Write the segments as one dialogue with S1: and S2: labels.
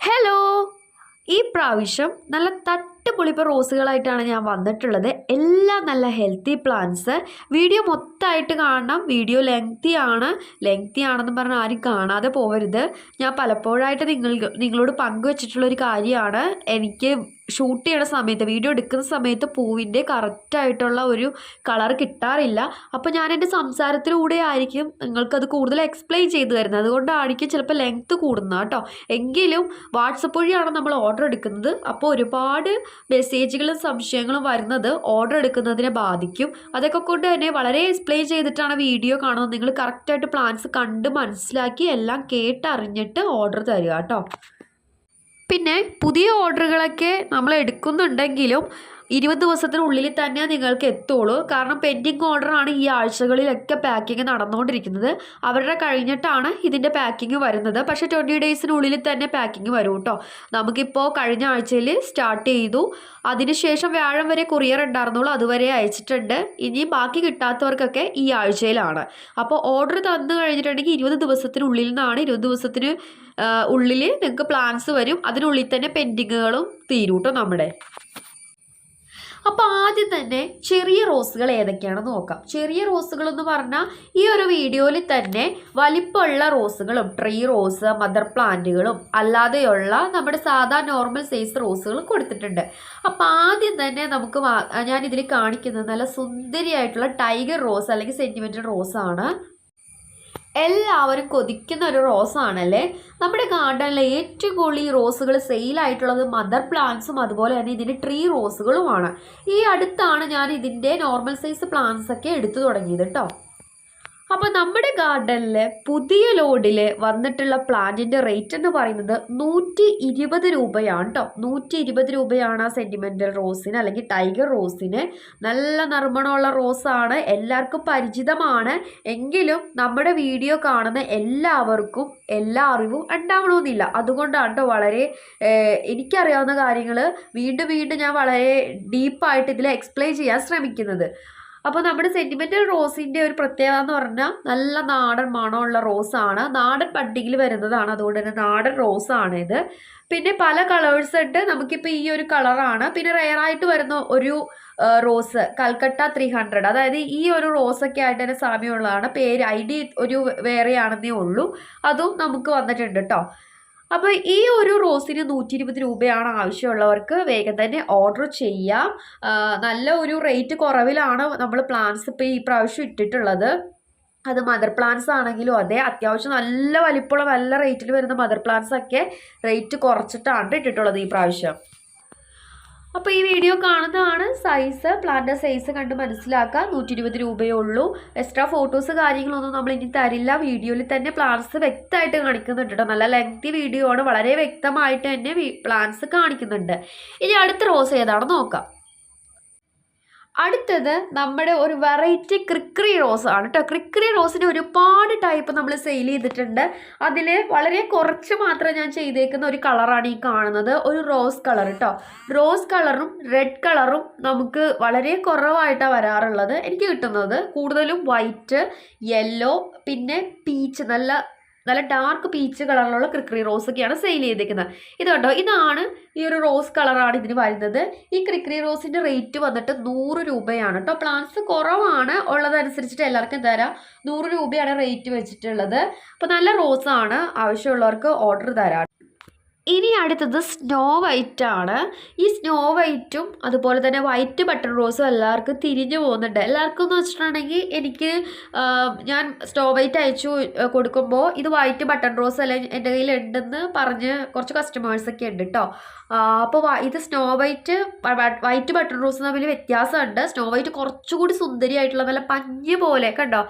S1: Hello ഈ പ്രാവശ്യം നല്ല തട്ടുപൊളിപ്പ റോസുകളായിട്ടാണ് ഞാൻ വന്നിട്ടുള്ളത്. എല്ലാം നല്ല ഹെൽത്തി പ്ലാന്റ്സ് വീഡിയോ മൊത്തമായിട്ട് കാണണം. വീഡിയോ ലെങ്തി ആണ്. ലെങ്തി ആണെന്ന് പറഞ്ഞാൽ ആരും കാണാതെ പോകരുത് ഞാൻ പലപ്പോഴായിട്ട് നിങ്ങൾ നിങ്ങളോട് പങ്കുവച്ചിട്ടുള്ള ഒരു കാര്യമാണ്. എനിക്ക് ഷൂട്ട് ചെയ്യണ സമയത്ത് വീഡിയോ എടുക്കുന്ന സമയത്ത് പൂവിന്റെ കറക്റ്റായിട്ടുള്ള ഒരു കളർ കിട്ടാറില്ല. അപ്പോൾ ഞാൻ എന്റെ സംസാരത്തിലൂടെ ആയിരിക്കും നിങ്ങൾക്കത് കൂടുതൽ എക്സ്പ്ലെയിൻ ചെയ്തു തരുന്നത്. അതുകൊണ്ടായിരിക്കും ചിലപ്പോൾ ലെങ്ത്ത് കൂടുന്നത് കേട്ടോ. എങ്കിലും വാട്സപ്പ് വഴിയാണ് നമ്മൾ ഓർഡർ എടുക്കുന്നത്. അപ്പോൾ ഒരുപാട് മെസ്സേജുകളും സംശയങ്ങളും വരുന്നത് ഓർഡർ എടുക്കുന്നതിനെ ബാധിക്കും. അതൊക്കെ കൊണ്ട് തന്നെ വളരെ എക്സ്പ്ലെയിൻ ചെയ്തിട്ടാണ് വീഡിയോ കാണുന്നത്. നിങ്ങൾ കറക്റ്റായിട്ട് പ്ലാൻസ് കണ്ട് മനസ്സിലാക്കി എല്ലാം കേട്ടറിഞ്ഞിട്ട് ഓർഡർ തരിക കേട്ടോ. പിന്നെ പുതിയ ഓർഡറുകളൊക്കെ നമ്മൾ എടുക്കുന്നുണ്ടെങ്കിലും ഇരുപത് ദിവസത്തിനുള്ളിൽ തന്നെ നിങ്ങൾക്ക് എത്തുള്ളൂ. കാരണം പെൻഡിങ് ഓർഡറാണ് ഈ ആഴ്ചകളിലൊക്കെ പാക്കിങ് നടന്നുകൊണ്ടിരിക്കുന്നത്. അവരുടെ കഴിഞ്ഞിട്ടാണ് ഇതിന്റെ പാക്കിങ് വരുന്നത്. പക്ഷെ ട്വന്റി ഡേയ്സിനുള്ളിൽ തന്നെ പാക്കിങ് വരും കേട്ടോ. നമുക്കിപ്പോൾ കഴിഞ്ഞ ആഴ്ചയിൽ സ്റ്റാർട്ട് ചെയ്തു. അതിനുശേഷം വ്യാഴം വരെ കൊറിയർ ഉണ്ടായിരുന്നുള്ളൂ. അതുവരെ അയച്ചിട്ടുണ്ട്. ഇനി ബാക്കി കിട്ടാത്തവർക്കൊക്കെ ഈ ആഴ്ചയിലാണ്. അപ്പോൾ ഓർഡർ തന്നു കഴിഞ്ഞിട്ടുണ്ടെങ്കിൽ ഇരുപത് ദിവസത്തിനുള്ളിൽ നിന്നാണ് ഇരുപത് ദിവസത്തിന് ഉള്ളിൽ നിങ്ങൾക്ക് പ്ലാൻസ് വരും. അതിനുള്ളിൽ തന്നെ പെൻഡിങ്ങുകളും തീരൂട്ടോ നമ്മുടെ. അപ്പോൾ ആദ്യം തന്നെ ചെറിയ റോസുകൾ ഏതൊക്കെയാണെന്ന് നോക്കാം. ചെറിയ റോസുകൾ എന്ന് പറഞ്ഞാൽ ഈ ഒരു വീഡിയോയിൽ തന്നെ വലിപ്പമുള്ള റോസുകളും ട്രീ റോസ് മദർ പ്ലാന്റുകളും അല്ലാതെയുള്ള നമ്മുടെ സാധാ നോർമൽ സൈസ് റോസുകൾ കൊടുത്തിട്ടുണ്ട്. അപ്പോൾ ആദ്യം തന്നെ നമുക്ക് ഞാൻ ഇതിൽ കാണിക്കുന്നത് നല്ല സുന്ദരിയായിട്ടുള്ള ടൈഗർ റോസ് അല്ലെങ്കിൽ സെന്റിമെന്റൽ റോസാണ്. എല്ലാവരും കൊതിക്കുന്ന ഒരു റോസാണല്ലേ? നമ്മുടെ ഗാർഡനിലെ ഏറ്റവും കൂടുതൽ ഈ റോസുകൾ സെയിലായിട്ടുള്ളത് മദർ പ്ലാന്റ്സും അതുപോലെ തന്നെ ഇതിന്റെ ട്രീ റോസുകളുമാണ്. ഈ അടുത്താണ് ഞാൻ ഇതിന്റെ നോർമൽ സൈസ് പ്ലാന്റ്സ് ഒക്കെ എടുത്തു തുടങ്ങിയത് കേട്ടോ. അപ്പോൾ നമ്മുടെ ഗാർഡനിൽ പുതിയ ലോഡിൽ വന്നിട്ടുള്ള പ്ലാന്റിന്റെ റേറ്റ് എന്ന് പറയുന്നത് നൂറ്റി ഇരുപത് രൂപയാണ് കേട്ടോ നൂറ്റി ഇരുപത് രൂപയാണ് ആ സെന്റിമെന്റൽ റോസിന് അല്ലെങ്കിൽ ടൈഗർ റോസിന്. നല്ല നറുമണമുള്ള റോസാണ് എല്ലാവർക്കും പരിചിതമാണ്. എങ്കിലും നമ്മുടെ വീഡിയോ കാണുന്ന എല്ലാവർക്കും എല്ലാ അറിവും ഉണ്ടാവണമെന്നില്ല. അതുകൊണ്ടാണ് കേട്ടോ വളരെ എനിക്കറിയാവുന്ന കാര്യങ്ങൾ വീണ്ടും വീണ്ടും ഞാൻ വളരെ ഡീപ്പായിട്ട് ഇതിൽ എക്സ്പ്ലെയിൻ ചെയ്യാൻ ശ്രമിക്കുന്നത്. അപ്പോൾ നമ്മുടെ സെന്റിമെന്റൽ റോസിന്റെ ഒരു പ്രത്യേകത എന്ന് പറഞ്ഞാൽ നല്ല നാടൻ മണമുള്ള റോസാണ് നാടൻ പട്ടികിൽ വരുന്നതാണ്. അതുകൊണ്ട് തന്നെ നാടൻ റോസാണ് ഇത്. പിന്നെ പല കളേഴ്സ് ഉണ്ട്. നമുക്കിപ്പോൾ ഈ ഒരു കളറാണ് പിന്നെ റെയറായിട്ട് വരുന്ന ഒരു റോസ് കൽക്കട്ട ത്രീ ഹൺഡ്രഡ് അതായത് ഈ ഒരു റോസൊക്കെ ആയിട്ട് തന്നെ സാമ്യമുള്ളതാണ്. പേര് ഐ ഡി ഒരു വേറെയാണെന്നേ ഉള്ളൂ. അതും നമുക്ക് വന്നിട്ടുണ്ട് കേട്ടോ അപ്പോൾ ഈ ഒരു റോസിന് നൂറ്റി ഇരുപത് രൂപയാണ് ആവശ്യമുള്ളവർക്ക് വേഗം തന്നെ ഓർഡർ ചെയ്യാം. നല്ല ഒരു റേറ്റ് കുറവിലാണ് നമ്മൾ പ്ലാൻസ് ഇപ്പോൾ ഈ പ്രാവശ്യം ഇട്ടിട്ടുള്ളത്. അത് മദർ പ്ലാന്റ്സ് ആണെങ്കിലും അതെ അത്യാവശ്യം നല്ല വലിപ്പമുള്ള നല്ല റേറ്റിൽ വരുന്ന മദർ പ്ലാന്റ്സ് ഒക്കെ റേറ്റ് കുറച്ചിട്ടാണ് ഇട്ടിട്ടുള്ളത് ഈ പ്രാവശ്യം. അപ്പോൾ ഈ വീഡിയോ കാണുന്നതാണ് സൈസ് പ്ലാന്റ് സൈസ് കണ്ട് മനസ്സിലാക്കുക നൂറ്റി ഇരുപത് രൂപയേ ഉള്ളൂ എക്സ്ട്രാ ഫോട്ടോസ് കാര്യങ്ങളൊന്നും നമ്മൾ ഇനി തരില്ല. വീഡിയോയിൽ തന്നെ പ്ലാന്റ്സ് വ്യക്തമായിട്ട് കാണിക്കുന്നുണ്ട് കേട്ടോ നല്ല ലെങ്തി വീഡിയോ ആണ്. വളരെ വ്യക്തമായിട്ട് തന്നെ പ്ലാന്റ്സ് കാണിക്കുന്നുണ്ട്. ഇനി അടുത്ത റോസ് ഏതാണെന്ന് നോക്കാം. അടുത്തത് നമ്മുടെ ഒരു വെറൈറ്റി ക്രിക്രി റോസ് ആണ് കേട്ടോ ക്രിക്രി റോസിന് ഒരുപാട് ടൈപ്പ് നമ്മൾ സെയിൽ ചെയ്തിട്ടുണ്ട്. അതിൽ വളരെ കുറച്ച് മാത്രം ഞാൻ ചെയ്തേക്കുന്ന ഒരു കളറാണ് ഈ കാണുന്നത്. ഒരു റോസ് കളർ കേട്ടോ റോസ് കളറും റെഡ് കളറും നമുക്ക് വളരെ കുറവായിട്ടാണ് വരാറുള്ളത്. എനിക്ക് കിട്ടുന്നത് കൂടുതലും വൈറ്റ് യെല്ലോ പിന്നെ പീച്ച് നല്ല നല്ല ഡാർക്ക് പീച്ച് കളറിലുള്ള ക്രിക്രി റോസ് ഒക്കെയാണ് സെയിൽ ചെയ്തേക്കുന്നത്. ഇത് കണ്ടോ? ഇതാണ് ഈ ഒരു റോസ് കളറാണ് ഇതിന് വരുന്നത്. ഈ ക്രിക്രി റോസിന്റെ റേറ്റ് വന്നിട്ട് നൂറ് രൂപയാണ് കേട്ടോ പ്ലാന്റ്സ് കുറവാണ്. ഉള്ളതനുസരിച്ചിട്ട് എല്ലാവർക്കും തരാം. നൂറ് രൂപയാണ് റേറ്റ് വെച്ചിട്ടുള്ളത്. അപ്പോൾ നല്ല റോസാണ് ആവശ്യമുള്ളവർക്ക് ഓർഡർ തരാം. ഇനി അടുത്തത് സ്നോ വൈറ്റ് ആണ്. ഈ സ്നോ വൈറ്റും അതുപോലെ തന്നെ വൈറ്റ് ബട്ടൺ റോസും എല്ലാവർക്കും തിരിഞ്ഞു പോകുന്നുണ്ട്. എല്ലാവർക്കും എന്ന് വെച്ചിട്ടുണ്ടെങ്കിൽ എനിക്ക് ഞാൻ സ്നോ വൈറ്റ് അയച്ചു കൊടുക്കുമ്പോൾ ഇത് വൈറ്റ് ബട്ടൺ റോസ് അല്ല എന്റെ കയ്യിൽ ഉണ്ടെന്ന് പറഞ്ഞ് കുറച്ച് കസ്റ്റമേഴ്സൊക്കെ ഉണ്ട് കേട്ടോ അപ്പോൾ ഇത് snow white white button rose തമ്മിൽ വ്യത്യാസമുണ്ട്. സ്നോ വൈറ്റ് കുറച്ചുകൂടി സുന്ദരിയായിട്ടുള്ള നല്ല പഞ്ഞ് പോലെ കണ്ടോ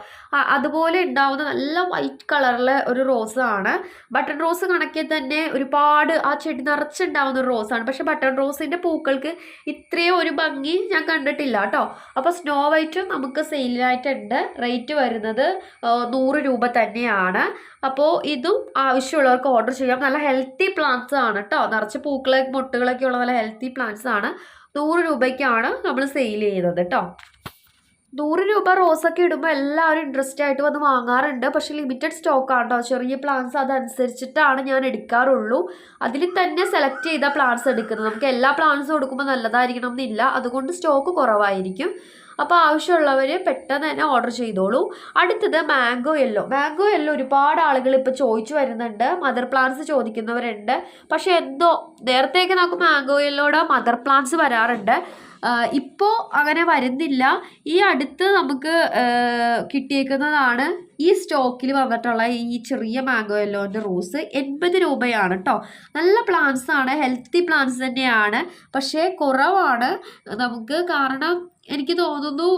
S1: അതുപോലെ ഉണ്ടാവുന്ന നല്ല വൈറ്റ് കളറിലെ ഒരു റോസാണ് ബട്ടൺ റോസ് കണക്കിൽ തന്നെ ഒരുപാട് ആ ചെടി നിറച്ചുണ്ടാവുന്ന ഒരു റോസാണ് പക്ഷെ ബട്ടൺ റോസിന്റെ പൂക്കൾക്ക് ഇത്രയും ഒരു ഭംഗി ഞാൻ കണ്ടിട്ടില്ല കേട്ടോ. അപ്പോൾ സ്നോ വൈറ്റും നമുക്ക് സെയിലായിട്ടുണ്ട് റേറ്റ് വരുന്നത് നൂറ് രൂപ തന്നെയാണ്. അപ്പോൾ ഇതും ആവശ്യമുള്ളവർക്ക് ഓർഡർ ചെയ്യാം. നല്ല ഹെൽത്തി പ്ലാന്റ്സ് ആണ് കേട്ടോ. നിറച്ച് പൂക്കളെ മുട്ടുകളൊക്കെ ഉള്ള നല്ല ഹെൽത്തി പ്ലാന്റ്സ് ആണ്. നൂറ് രൂപയ്ക്കാണ് നമ്മൾ സെയിൽ ചെയ്യുന്നത് കേട്ടോ. നൂറ് രൂപ റോസൊക്കെ ഇടുമ്പോൾ എല്ലാവരും ഇൻട്രസ്റ്റ് ആയിട്ട് വന്ന് വാങ്ങാറുണ്ട്. പക്ഷേ ലിമിറ്റഡ് സ്റ്റോക്ക് കേട്ടോ ചെറിയ പ്ലാന്റ്സ് അതനുസരിച്ചിട്ടാണ് ഞാൻ എടുക്കാറുള്ളൂ. അതിൽ തന്നെ സെലക്ട് ചെയ്ത പ്ലാൻസ് എടുക്കുന്നത്. നമുക്ക് എല്ലാ പ്ലാന്റ്സും എടുക്കുമ്പോൾ നല്ലതായിരിക്കണം എന്നില്ല. അതുകൊണ്ട് സ്റ്റോക്ക് കുറവായിരിക്കും. അപ്പോൾ ആവശ്യമുള്ളവർ പെട്ടെന്ന് തന്നെ ഓർഡർ ചെയ്തോളൂ. അടുത്തത് മാംഗോ യെല്ലോ മാംഗോ യെല്ലോ ഒരുപാട് ആളുകൾ ഇപ്പോൾ ചോദിച്ചു വരുന്നുണ്ട്. മദർ പ്ലാന്റ്സ് ചോദിക്കുന്നവരുണ്ട്. പക്ഷേ എന്തോ നേരത്തെയൊക്കെ നമുക്ക് മാംഗോ യെല്ലോടെ മദർ പ്ലാന്റ്സ് വരാറുണ്ട്. ഇപ്പോൾ അങ്ങനെ വരുന്നില്ല. ഈ അടുത്ത് നമുക്ക് കിട്ടിയേക്കുന്നതാണ് ഈ സ്റ്റോക്കിൽ വന്നിട്ടുള്ള ഈ ചെറിയ മാംഗോ യെല്ലോന്റെ റോസ് എൺപത് രൂപയാണ് കേട്ടോ നല്ല പ്ലാന്റ്സ് ആണ് ഹെൽത്തി പ്ലാന്റ്സ് തന്നെയാണ്. പക്ഷേ കുറവാണ്. നമുക്ക് കാരണം എനിക്ക് തോന്നുന്നു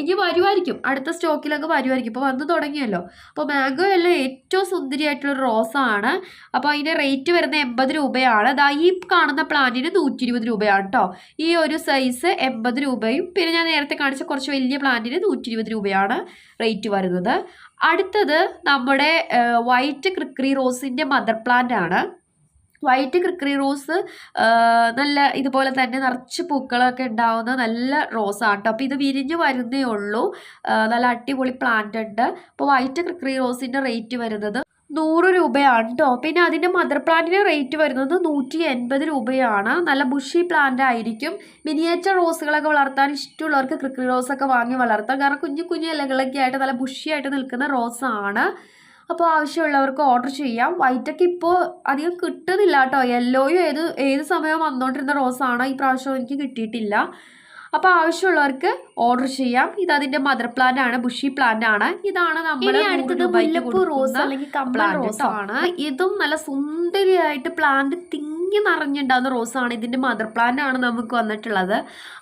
S1: ഇനി വരുമായിരിക്കും അടുത്ത സ്റ്റോക്കിലൊക്കെ വരുമായിരിക്കും ഇപ്പോൾ വന്ന് തുടങ്ങിയല്ലോ. അപ്പോൾ മാംഗോ എല്ലാം ഏറ്റവും സുന്ദരിയായിട്ടുള്ള റോസാണ്. അപ്പോൾ അതിന്റെ റേറ്റ് വരുന്നത് എൺപത് രൂപയാണ്. അതാ ഈ കാണുന്ന പ്ലാന്റിന് നൂറ്റി ഇരുപത് രൂപയാണ് കേട്ടോ ഈ ഒരു സൈസ് എൺപത് രൂപയും പിന്നെ ഞാൻ നേരത്തെ കാണിച്ച കുറച്ച് വലിയ പ്ലാന്റിന് നൂറ്റി ഇരുപത് രൂപയാണ് റേറ്റ് വരുന്നത്. അടുത്തത് നമ്മുടെ വൈറ്റ് ക്രിക്രി റോസിന്റെ മദർ പ്ലാന്റ് ആണ്. വൈറ്റ് ക്രിക്രി റോസ് നല്ല ഇതുപോലെ തന്നെ നിറച്ച് പൂക്കളൊക്കെ ഉണ്ടാവുന്ന നല്ല റോസാണ് കേട്ടോ അപ്പോൾ ഇത് വിരിഞ്ഞ് വരുന്നേ ഉള്ളൂ. നല്ല അടിപൊളി പ്ലാന്റ് ഉണ്ട്. അപ്പോൾ വൈറ്റ് ക്രിക്രി റോസിന്റെ റേറ്റ് വരുന്നത് നൂറ് രൂപയാണ് കേട്ടോ പിന്നെ അതിന്റെ മദർ പ്ലാന്റിന് റേറ്റ് വരുന്നത് നൂറ്റി എൺപത് രൂപയാണ്. നല്ല ബുഷി പ്ലാന്റ് ആയിരിക്കും. മിനിയേച്ചർ റോസുകളൊക്കെ വളർത്താൻ ഇഷ്ടമുള്ളവർക്ക് ക്രിക്രി റോസൊക്കെ വാങ്ങി വളർത്താം. കാരണം കുഞ്ഞു കുഞ്ഞു ഇലകളൊക്കെ ആയിട്ട് നല്ല ബുഷിയായിട്ട് നിൽക്കുന്ന റോസാണ് അപ്പോൾ ആവശ്യമുള്ളവർക്ക് ഓർഡർ ചെയ്യാം. വൈറ്റൊക്കെ ഇപ്പോൾ അധികം കിട്ടുന്നില്ല കേട്ടോ യെല്ലോയും ഏത് ഏത് സമയവും വന്നുകൊണ്ടിരുന്ന റോസാണ് ഈ പ്രാവശ്യം എനിക്ക് കിട്ടിയിട്ടില്ല. അപ്പോൾ ആവശ്യമുള്ളവർക്ക് ഓർഡർ ചെയ്യാം. ഇത് അതിന്റെ മദർ പ്ലാന്റ് ആണ് ബുഷി പ്ലാന്റ് ആണ്. ഇതാണ് നമ്മുടെ അടുത്തത് മുല്ലപ്പൂ റോസ് അല്ലെങ്കിൽ കമ്പള റോസ്? ആണ്. ഇതും നല്ല സുന്ദരിയായിട്ട് പ്ലാന്റ് തിങ്ങി നിറഞ്ഞുണ്ടാകുന്ന റോസാണ്. ഇതിന്റെ മദർ പ്ലാന്റ് ആണ് നമുക്ക് വന്നിട്ടുള്ളത്.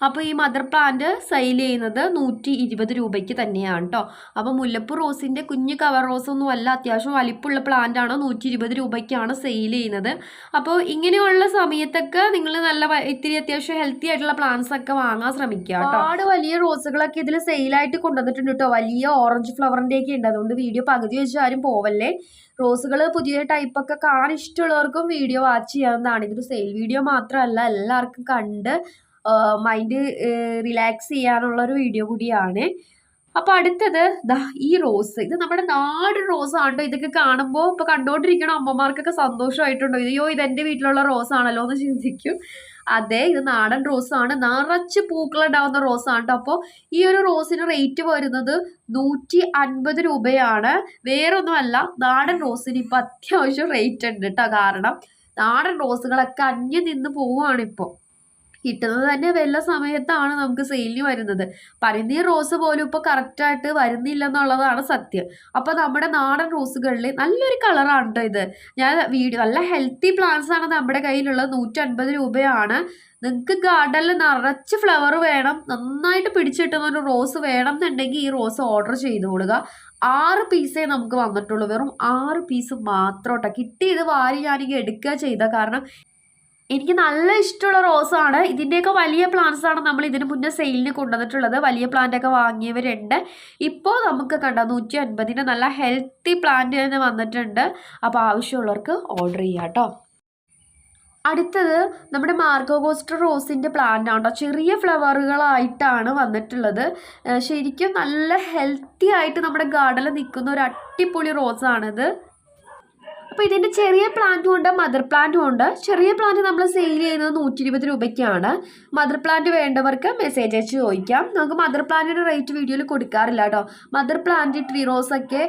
S1: അപ്പോൾ ഈ മദർ പ്ലാന്റ് സെയിൽ ചെയ്യുന്നത് നൂറ്റി ഇരുപത് രൂപയ്ക്ക് തന്നെയാണ് കേട്ടോ അപ്പോൾ മുല്ലപ്പൂ റോസിന്റെ കുഞ്ഞ് കവർ റോസ് ഒന്നും അല്ല അത്യാവശ്യം വലിപ്പമുള്ള പ്ലാന്റ് ആണ്. നൂറ്റി ഇരുപത് രൂപയ്ക്കാണ് സെയിൽ ചെയ്യുന്നത്. അപ്പോൾ ഇങ്ങനെയുള്ള സമയത്തൊക്കെ നിങ്ങൾ നല്ല ഇത്തിരി അത്യാവശ്യം ഹെൽത്തി ആയിട്ടുള്ള പ്ലാന്റ്സ് ഒക്കെ വാങ്ങാൻ ശ്രമിക്കുക ഒരുപാട് വലിയ റോസുകളൊക്കെ ഇതിൽ സെയിലായിട്ട് കൊണ്ടുവന്നിട്ടുണ്ട് കേട്ടോ വലിയ ഓറഞ്ച് ഫ്ലവറിന്റെ ഒക്കെ ഉണ്ട്. അതുകൊണ്ട് വീഡിയോ പകുതി വെച്ച് ആരും പോവല്ലേ? റോസുകൾ പുതിയ ടൈപ്പൊക്കെ കാണാൻ ഇഷ്ടമുള്ളവർക്കും വീഡിയോ വാച്ച് ചെയ്യാവുന്നതാണ്. ഇതൊരു സെയിൽ വീഡിയോ മാത്രമല്ല എല്ലാവർക്കും കണ്ട് മൈൻഡ് റിലാക്സ് ചെയ്യാനുള്ള ഒരു വീഡിയോ കൂടിയാണ്. അപ്പോൾ അടുത്തത് ദാ ഈ റോസ്. ഇത് നമ്മുടെ നാടൻ റോസ് ആണോ ഇതൊക്കെ കാണുമ്പോൾ ഇപ്പൊ കണ്ടോണ്ടിരിക്കണോ അമ്മമാർക്കൊക്കെ സന്തോഷമായിട്ടുണ്ടോ? അയ്യോ ഇത് എന്റെ വീട്ടിലുള്ള റോസ് ആണല്ലോ എന്ന് ചിന്തിക്കും. അതെ ഇത് നാടൻ റോസാണ് നിറച്ച് പൂക്കളുണ്ടാവുന്ന റോസാണ് കേട്ടോ അപ്പോൾ ഈ ഒരു റോസിന് റേറ്റ് വരുന്നത് നൂറ്റി അൻപത് രൂപയാണ്. വേറൊന്നുമല്ല നാടൻ റോസിന് ഇപ്പൊ അത്യാവശ്യം റേറ്റ് ഉണ്ട് കേട്ടോ കാരണം നാടൻ റോസുകളൊക്കെ അന്യം നിന്ന് പോവുകയാണിപ്പോൾ കിട്ടുന്നത് തന്നെ വല്ല സമയത്താണ് നമുക്ക് സെയിലിന് വരുന്നത്. പരിന്തി റോസ് പോലും ഇപ്പോൾ കറക്റ്റായിട്ട് വരുന്നില്ല എന്നുള്ളതാണ് സത്യം. അപ്പോൾ നമ്മുടെ നാടൻ റോസുകളിൽ നല്ലൊരു കളറാണ് കേട്ടോ ഇത്. ഞാൻ വീഡിയോ നല്ല ഹെൽത്തി പ്ലാന്റ്സ് ആണ് നമ്മുടെ കയ്യിലുള്ളത്. നൂറ്റൻപത് രൂപയാണ്. നിങ്ങൾക്ക് ഗാർഡനിൽ നിറച്ച് ഫ്ലവർ വേണം നന്നായിട്ട് പിടിച്ചിട്ടുന്ന ഒരു റോസ് വേണം എന്നുണ്ടെങ്കിൽ ഈ റോസ് ഓർഡർ ചെയ്തോളുക ആറ് പീസേ നമുക്ക് വന്നിട്ടുള്ളൂ. വെറും ആറ് പീസ് മാത്രം കേട്ടോ കിട്ടിയത് വാരി ഞാനിങ്ങനെ എടുക്കുക ചെയ്ത കാരണം എനിക്ക് നല്ല ഇഷ്ടമുള്ള റോസാണ്. ഇതിന്റെയൊക്കെ വലിയ പ്ലാന്റ്സ് ആണ് നമ്മൾ ഇതിന് മുന്നേ സെയിലിന് കൊണ്ടുവന്നിട്ടുള്ളത്. വലിയ പ്ലാന്റ് ഒക്കെ വാങ്ങിയവരുണ്ട്. ഇപ്പോൾ നമുക്ക് കണ്ട നൂറ്റി അൻപതിന് നല്ല ഹെൽത്തി പ്ലാന്റ് തന്നെ വന്നിട്ടുണ്ട്. അപ്പോൾ ആവശ്യമുള്ളവർക്ക് ഓർഡർ ചെയ്യാം കേട്ടോ. അടുത്തത് നമ്മുടെ മാർഗോഗോസ്റ്റർ റോസിന്റെ പ്ലാന്റ് ആണ് ചെറിയ ഫ്ലവറുകളായിട്ടാണ് വന്നിട്ടുള്ളത്. ശരിക്കും നല്ല ഹെൽത്തി ആയിട്ട് നമ്മുടെ ഗാർഡനിൽ നിൽക്കുന്ന ഒരു അടിപൊളി റോസാണിത് അപ്പോൾ ഇതിന്റെ ചെറിയ പ്ലാന്റും ഉണ്ട് മദർ പ്ലാന്റും ഉണ്ട്. ചെറിയ പ്ലാന്റ് നമ്മൾ സെയിൽ ചെയ്യുന്നത് നൂറ്റി ഇരുപത് രൂപയ്ക്കാണ്. മദർ പ്ലാന്റ് വേണ്ടവർക്ക് മെസ്സേജ് അയച്ച് ചോദിക്കാം. നമുക്ക് മദർ പ്ലാന്റിന്റെ റേറ്റ് വീഡിയോയിൽ കൊടുക്കാറില്ല കേട്ടോ. മദർ പ്ലാന്റ് ട്രീ ഒക്കെ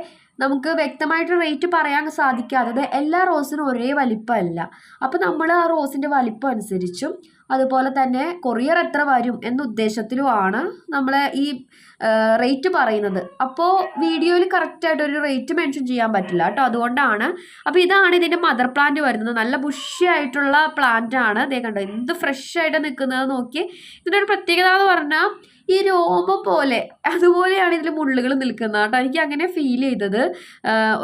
S1: നമുക്ക് വ്യക്തമായിട്ട് റേറ്റ് പറയാൻ സാധിക്കാത്തത് എല്ലാ റോസിനും ഒരേ വലിപ്പമല്ല. അപ്പോൾ നമ്മൾ ആ റോസിന്റെ വലിപ്പം അനുസരിച്ചും അതുപോലെ തന്നെ കൊറിയർ എത്ര വരും എന്ന ഉദ്ദേശത്തിലുമാണ് നമ്മൾ ഈ റേറ്റ് പറയുന്നത്. അപ്പോൾ വീഡിയോയിൽ കറക്റ്റായിട്ട് ഒരു റേറ്റ് മെൻഷൻ ചെയ്യാൻ പറ്റില്ല കേട്ടോ. അതുകൊണ്ടാണ്. അപ്പോൾ ഇതാണ് ഇതിന്റെ മദർ പ്ലാന്റ് വരുന്നത്. നല്ല ബുഷി ആയിട്ടുള്ള പ്ലാന്റ് ആണ്. ഇതേ കണ്ടോ എന്ത് ഫ്രഷ് ആയിട്ട് നിൽക്കുന്നത് നോക്കി ഇതിന്റെ ഒരു പ്രത്യേകത എന്ന് പറഞ്ഞാൽ ഈ രോമം പോലെ അതുപോലെയാണ് ഇതിൽ മുള്ളുകൾ നിൽക്കുന്നത് കേട്ടോ. എനിക്ക് അങ്ങനെ ഫീൽ ചെയ്തത്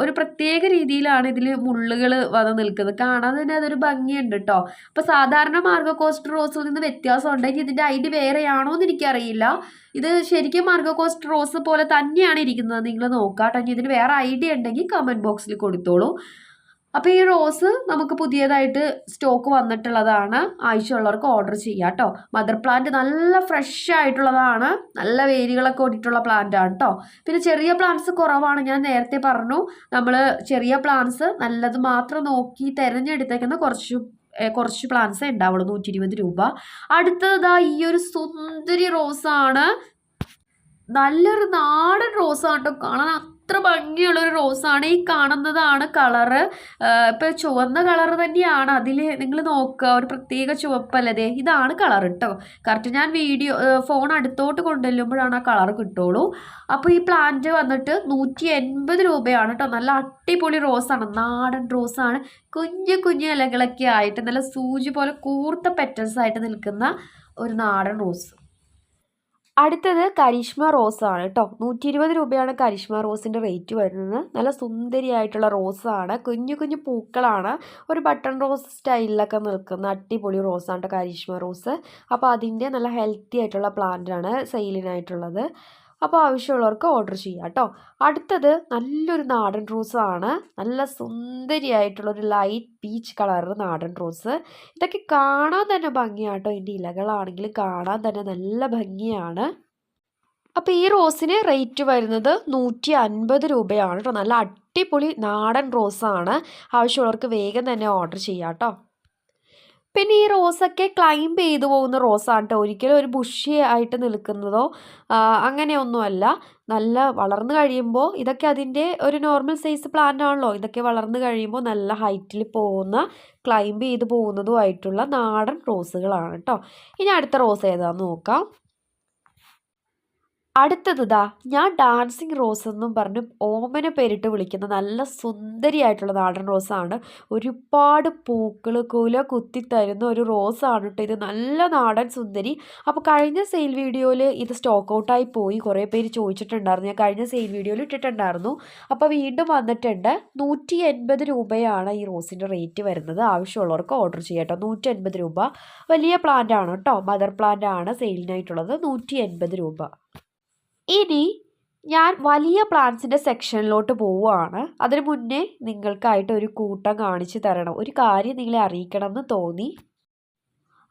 S1: ഒരു പ്രത്യേക രീതിയിലാണ് ഇതിൽ മുള്ളുകൾ വന്ന് നിൽക്കുന്നത്. കാണാൻ തന്നെ അതൊരു ഭംഗിയുണ്ട് കേട്ടോ. അപ്പോൾ സാധാരണ മാർഗോ കോസ്റ്റ് റോസിൽ നിന്ന് വ്യത്യാസം ഉണ്ടെങ്കിൽ ഇതിന്റെ ഐഡി വേറെയാണോ എന്ന് എനിക്കറിയില്ല. ഇത് ശരിക്കും മാർഗോ കോസ്റ്റ് റോസ് പോലെ തന്നെയാണ് ഇരിക്കുന്നത്. നിങ്ങൾ നോക്കാം കേട്ടോ ഇതിന് വേറെ ഐഡിയ ഉണ്ടെങ്കിൽ കമന്റ് ബോക്സിൽ കൊടുത്തോളൂ. അപ്പോൾ ഈ റോസ് നമുക്ക് പുതിയതായിട്ട് സ്റ്റോക്ക് വന്നിട്ടുള്ളതാണ്. ആവശ്യമുള്ളവർക്ക് ഓർഡർ ചെയ്യാം കേട്ടോ. മദർ പ്ലാന്റ് നല്ല ഫ്രഷ് ആയിട്ടുള്ളതാണ്. നല്ല വേരുകളൊക്കെ ഓടിയിട്ടുള്ള പ്ലാന്റ് ആണ് കേട്ടോ. പിന്നെ ചെറിയ പ്ലാന്റ്സ് കുറവാണ്. ഞാൻ നേരത്തെ പറഞ്ഞു. നമ്മൾ ചെറിയ പ്ലാന്റ്സ് നല്ലത് മാത്രം നോക്കി തിരഞ്ഞെടുത്തേക്കുന്ന കുറച്ച് കുറച്ച് പ്ലാന്റ്സ് ഉണ്ടാവുള്ളൂ. നൂറ്റി ഇരുപത് രൂപ. അടുത്തതാ ഈ ഒരു സുന്ദരി റോസാണ് നല്ലൊരു നാടൻ റോസാണ് കേട്ടോ. കാണാൻ അത്ര ഭംഗിയുള്ളൊരു റോസാണ്. ഈ കാണുന്നതാണ് കളറ്. ഇപ്പോൾ ചുവന്ന കളർ തന്നെയാണ്. അതിൽ നിങ്ങൾ നോക്കുക. ഒരു പ്രത്യേക ചുവപ്പല്ലതേ ഇതാണ് കളർ കേട്ടോ കറക്റ്റ് ഞാൻ വീഡിയോ ഫോൺ അടുത്തോട്ട് കൊണ്ടുവല്ലുമ്പോഴാണ് ആ കളർ കിട്ടുള്ളൂ. അപ്പോൾ ഈ പ്ലാന്റ് വന്നിട്ട് നൂറ്റി എൺപത് രൂപയാണ് കേട്ടോ നല്ല അടിപൊളി റോസാണ്. നാടൻ റോസാണ്. കുഞ്ഞു കുഞ്ഞു ഇലകളൊക്കെ ആയിട്ട് നല്ല സൂചി പോലെ കൂർത്ത പെറ്റൽസ് ആയിട്ട് നിൽക്കുന്ന ഒരു നാടൻ റോസ്. അടുത്തത് കരിഷ്മ റോസ് ആണ് കേട്ടോ. നൂറ്റി ഇരുപത് രൂപയാണ് കരിഷ്മ റോസിന്റെ റേറ്റ് വരുന്നത്. നല്ല സുന്ദരിയായിട്ടുള്ള റോസാണ് കുഞ്ഞു കുഞ്ഞു പൂക്കളാണ്. ഒരു ബട്ടൺ റോസ് സ്റ്റൈലിലൊക്കെ നിൽക്കുന്ന അടിപൊളി റോസാണ് കേട്ടോ കരിഷ്മ റോസ് അപ്പോൾ അതിന്റെ നല്ല ഹെൽത്തി ആയിട്ടുള്ള പ്ലാന്റ് ആണ് സെയിലിനായിട്ടുള്ളത് അപ്പോൾ ആവശ്യമുള്ളവർക്ക് ഓർഡർ ചെയ്യാം കേട്ടോ. അടുത്തത് നല്ലൊരു നാടൻ റോസ് ആണ്. നല്ല സുന്ദരിയായിട്ടുള്ളൊരു ലൈറ്റ് പീച്ച് കളർ നാടൻ റോസ് ഇതൊക്കെ കാണാൻ തന്നെ ഭംഗിയാട്ടോ ഇതിന്റെ ഇലകളാണെങ്കിലും കാണാൻ തന്നെ നല്ല ഭംഗിയാണ്. അപ്പോൾ ഈ റോസിന് റേറ്റ് വരുന്നത് നൂറ്റി അൻപത് രൂപയാണ് കേട്ടോ. നല്ല അടിപൊളി നാടൻ റോസാണ് ആവശ്യമുള്ളവർക്ക് വേഗം തന്നെ ഓർഡർ ചെയ്യാം കേട്ടോ. പിന്നെ ഈ റോസൊക്കെ ക്ലൈംബ് ചെയ്തു പോകുന്ന റോസാണ് കേട്ടോ ഒരിക്കലും ഒരു ബുഷി ആയിട്ട് നിൽക്കുന്നതോ അങ്ങനെയൊന്നുമല്ല. നല്ല വളർന്നു കഴിയുമ്പോൾ ഇതൊക്കെ അതിന്റെ ഒരു നോർമൽ സൈസ് പ്ലാന്റ് ആണല്ലോ. ഇതൊക്കെ വളർന്നു കഴിയുമ്പോൾ നല്ല ഹൈറ്റിൽ പോകുന്ന ക്ലൈംബ് ചെയ്ത് പോകുന്നതുമായിട്ടുള്ള നാടൻ റോസുകളാണ് കേട്ടോ ഇനി അടുത്ത റോസ് ഏതാണെന്ന് നോക്കാം. അടുത്തത് ഞാൻ ഡാൻസിങ് റോസ് എന്നും പറഞ്ഞ് ഓമന പേരിട്ട് വിളിക്കുന്ന നല്ല സുന്ദരിയായിട്ടുള്ള നാടൻ റോസാണ് ഒരുപാട് പൂക്കൾ കുല കുത്തി തരുന്ന ഒരു റോസാണ് കേട്ടോ ഇത്. നല്ല നാടൻ സുന്ദരി. അപ്പോൾ കഴിഞ്ഞ സെയിൽ വീഡിയോയിൽ ഇത് സ്റ്റോക്ക് ഔട്ടായി പോയി. കുറേ പേര് ചോദിച്ചിട്ടുണ്ടായിരുന്നു. ഞാൻ കഴിഞ്ഞ സെയിൽ വീഡിയോയിൽ ഇട്ടിട്ടുണ്ടായിരുന്നു. അപ്പോൾ വീണ്ടും വന്നിട്ടുണ്ട്. നൂറ്റി എൺപത് രൂപയാണ് ഈ റോസിന്റെ റേറ്റ് വരുന്നത്. ആവശ്യമുള്ളവർക്ക് ഓർഡർ ചെയ്യാം കേട്ടോ നൂറ്റി എൺപത് രൂപ. വലിയ പ്ലാന്റ് ആണ് കേട്ടോ മദർ പ്ലാന്റ് ആണ് സെയിലിനായിട്ടുള്ളത് നൂറ്റി എൺപത് രൂപ. ഇനി ഞാൻ വലിയ പ്ലാന്റ്സിന്റെ സെക്ഷനിലോട്ട് പോവുകയാണ് അതിന് മുന്നേ നിങ്ങൾക്കായിട്ട് ഒരു കൂട്ടം കാണിച്ചു തരണം. ഒരു കാര്യം നിങ്ങളെ അറിയിക്കണം എന്ന് തോന്നി.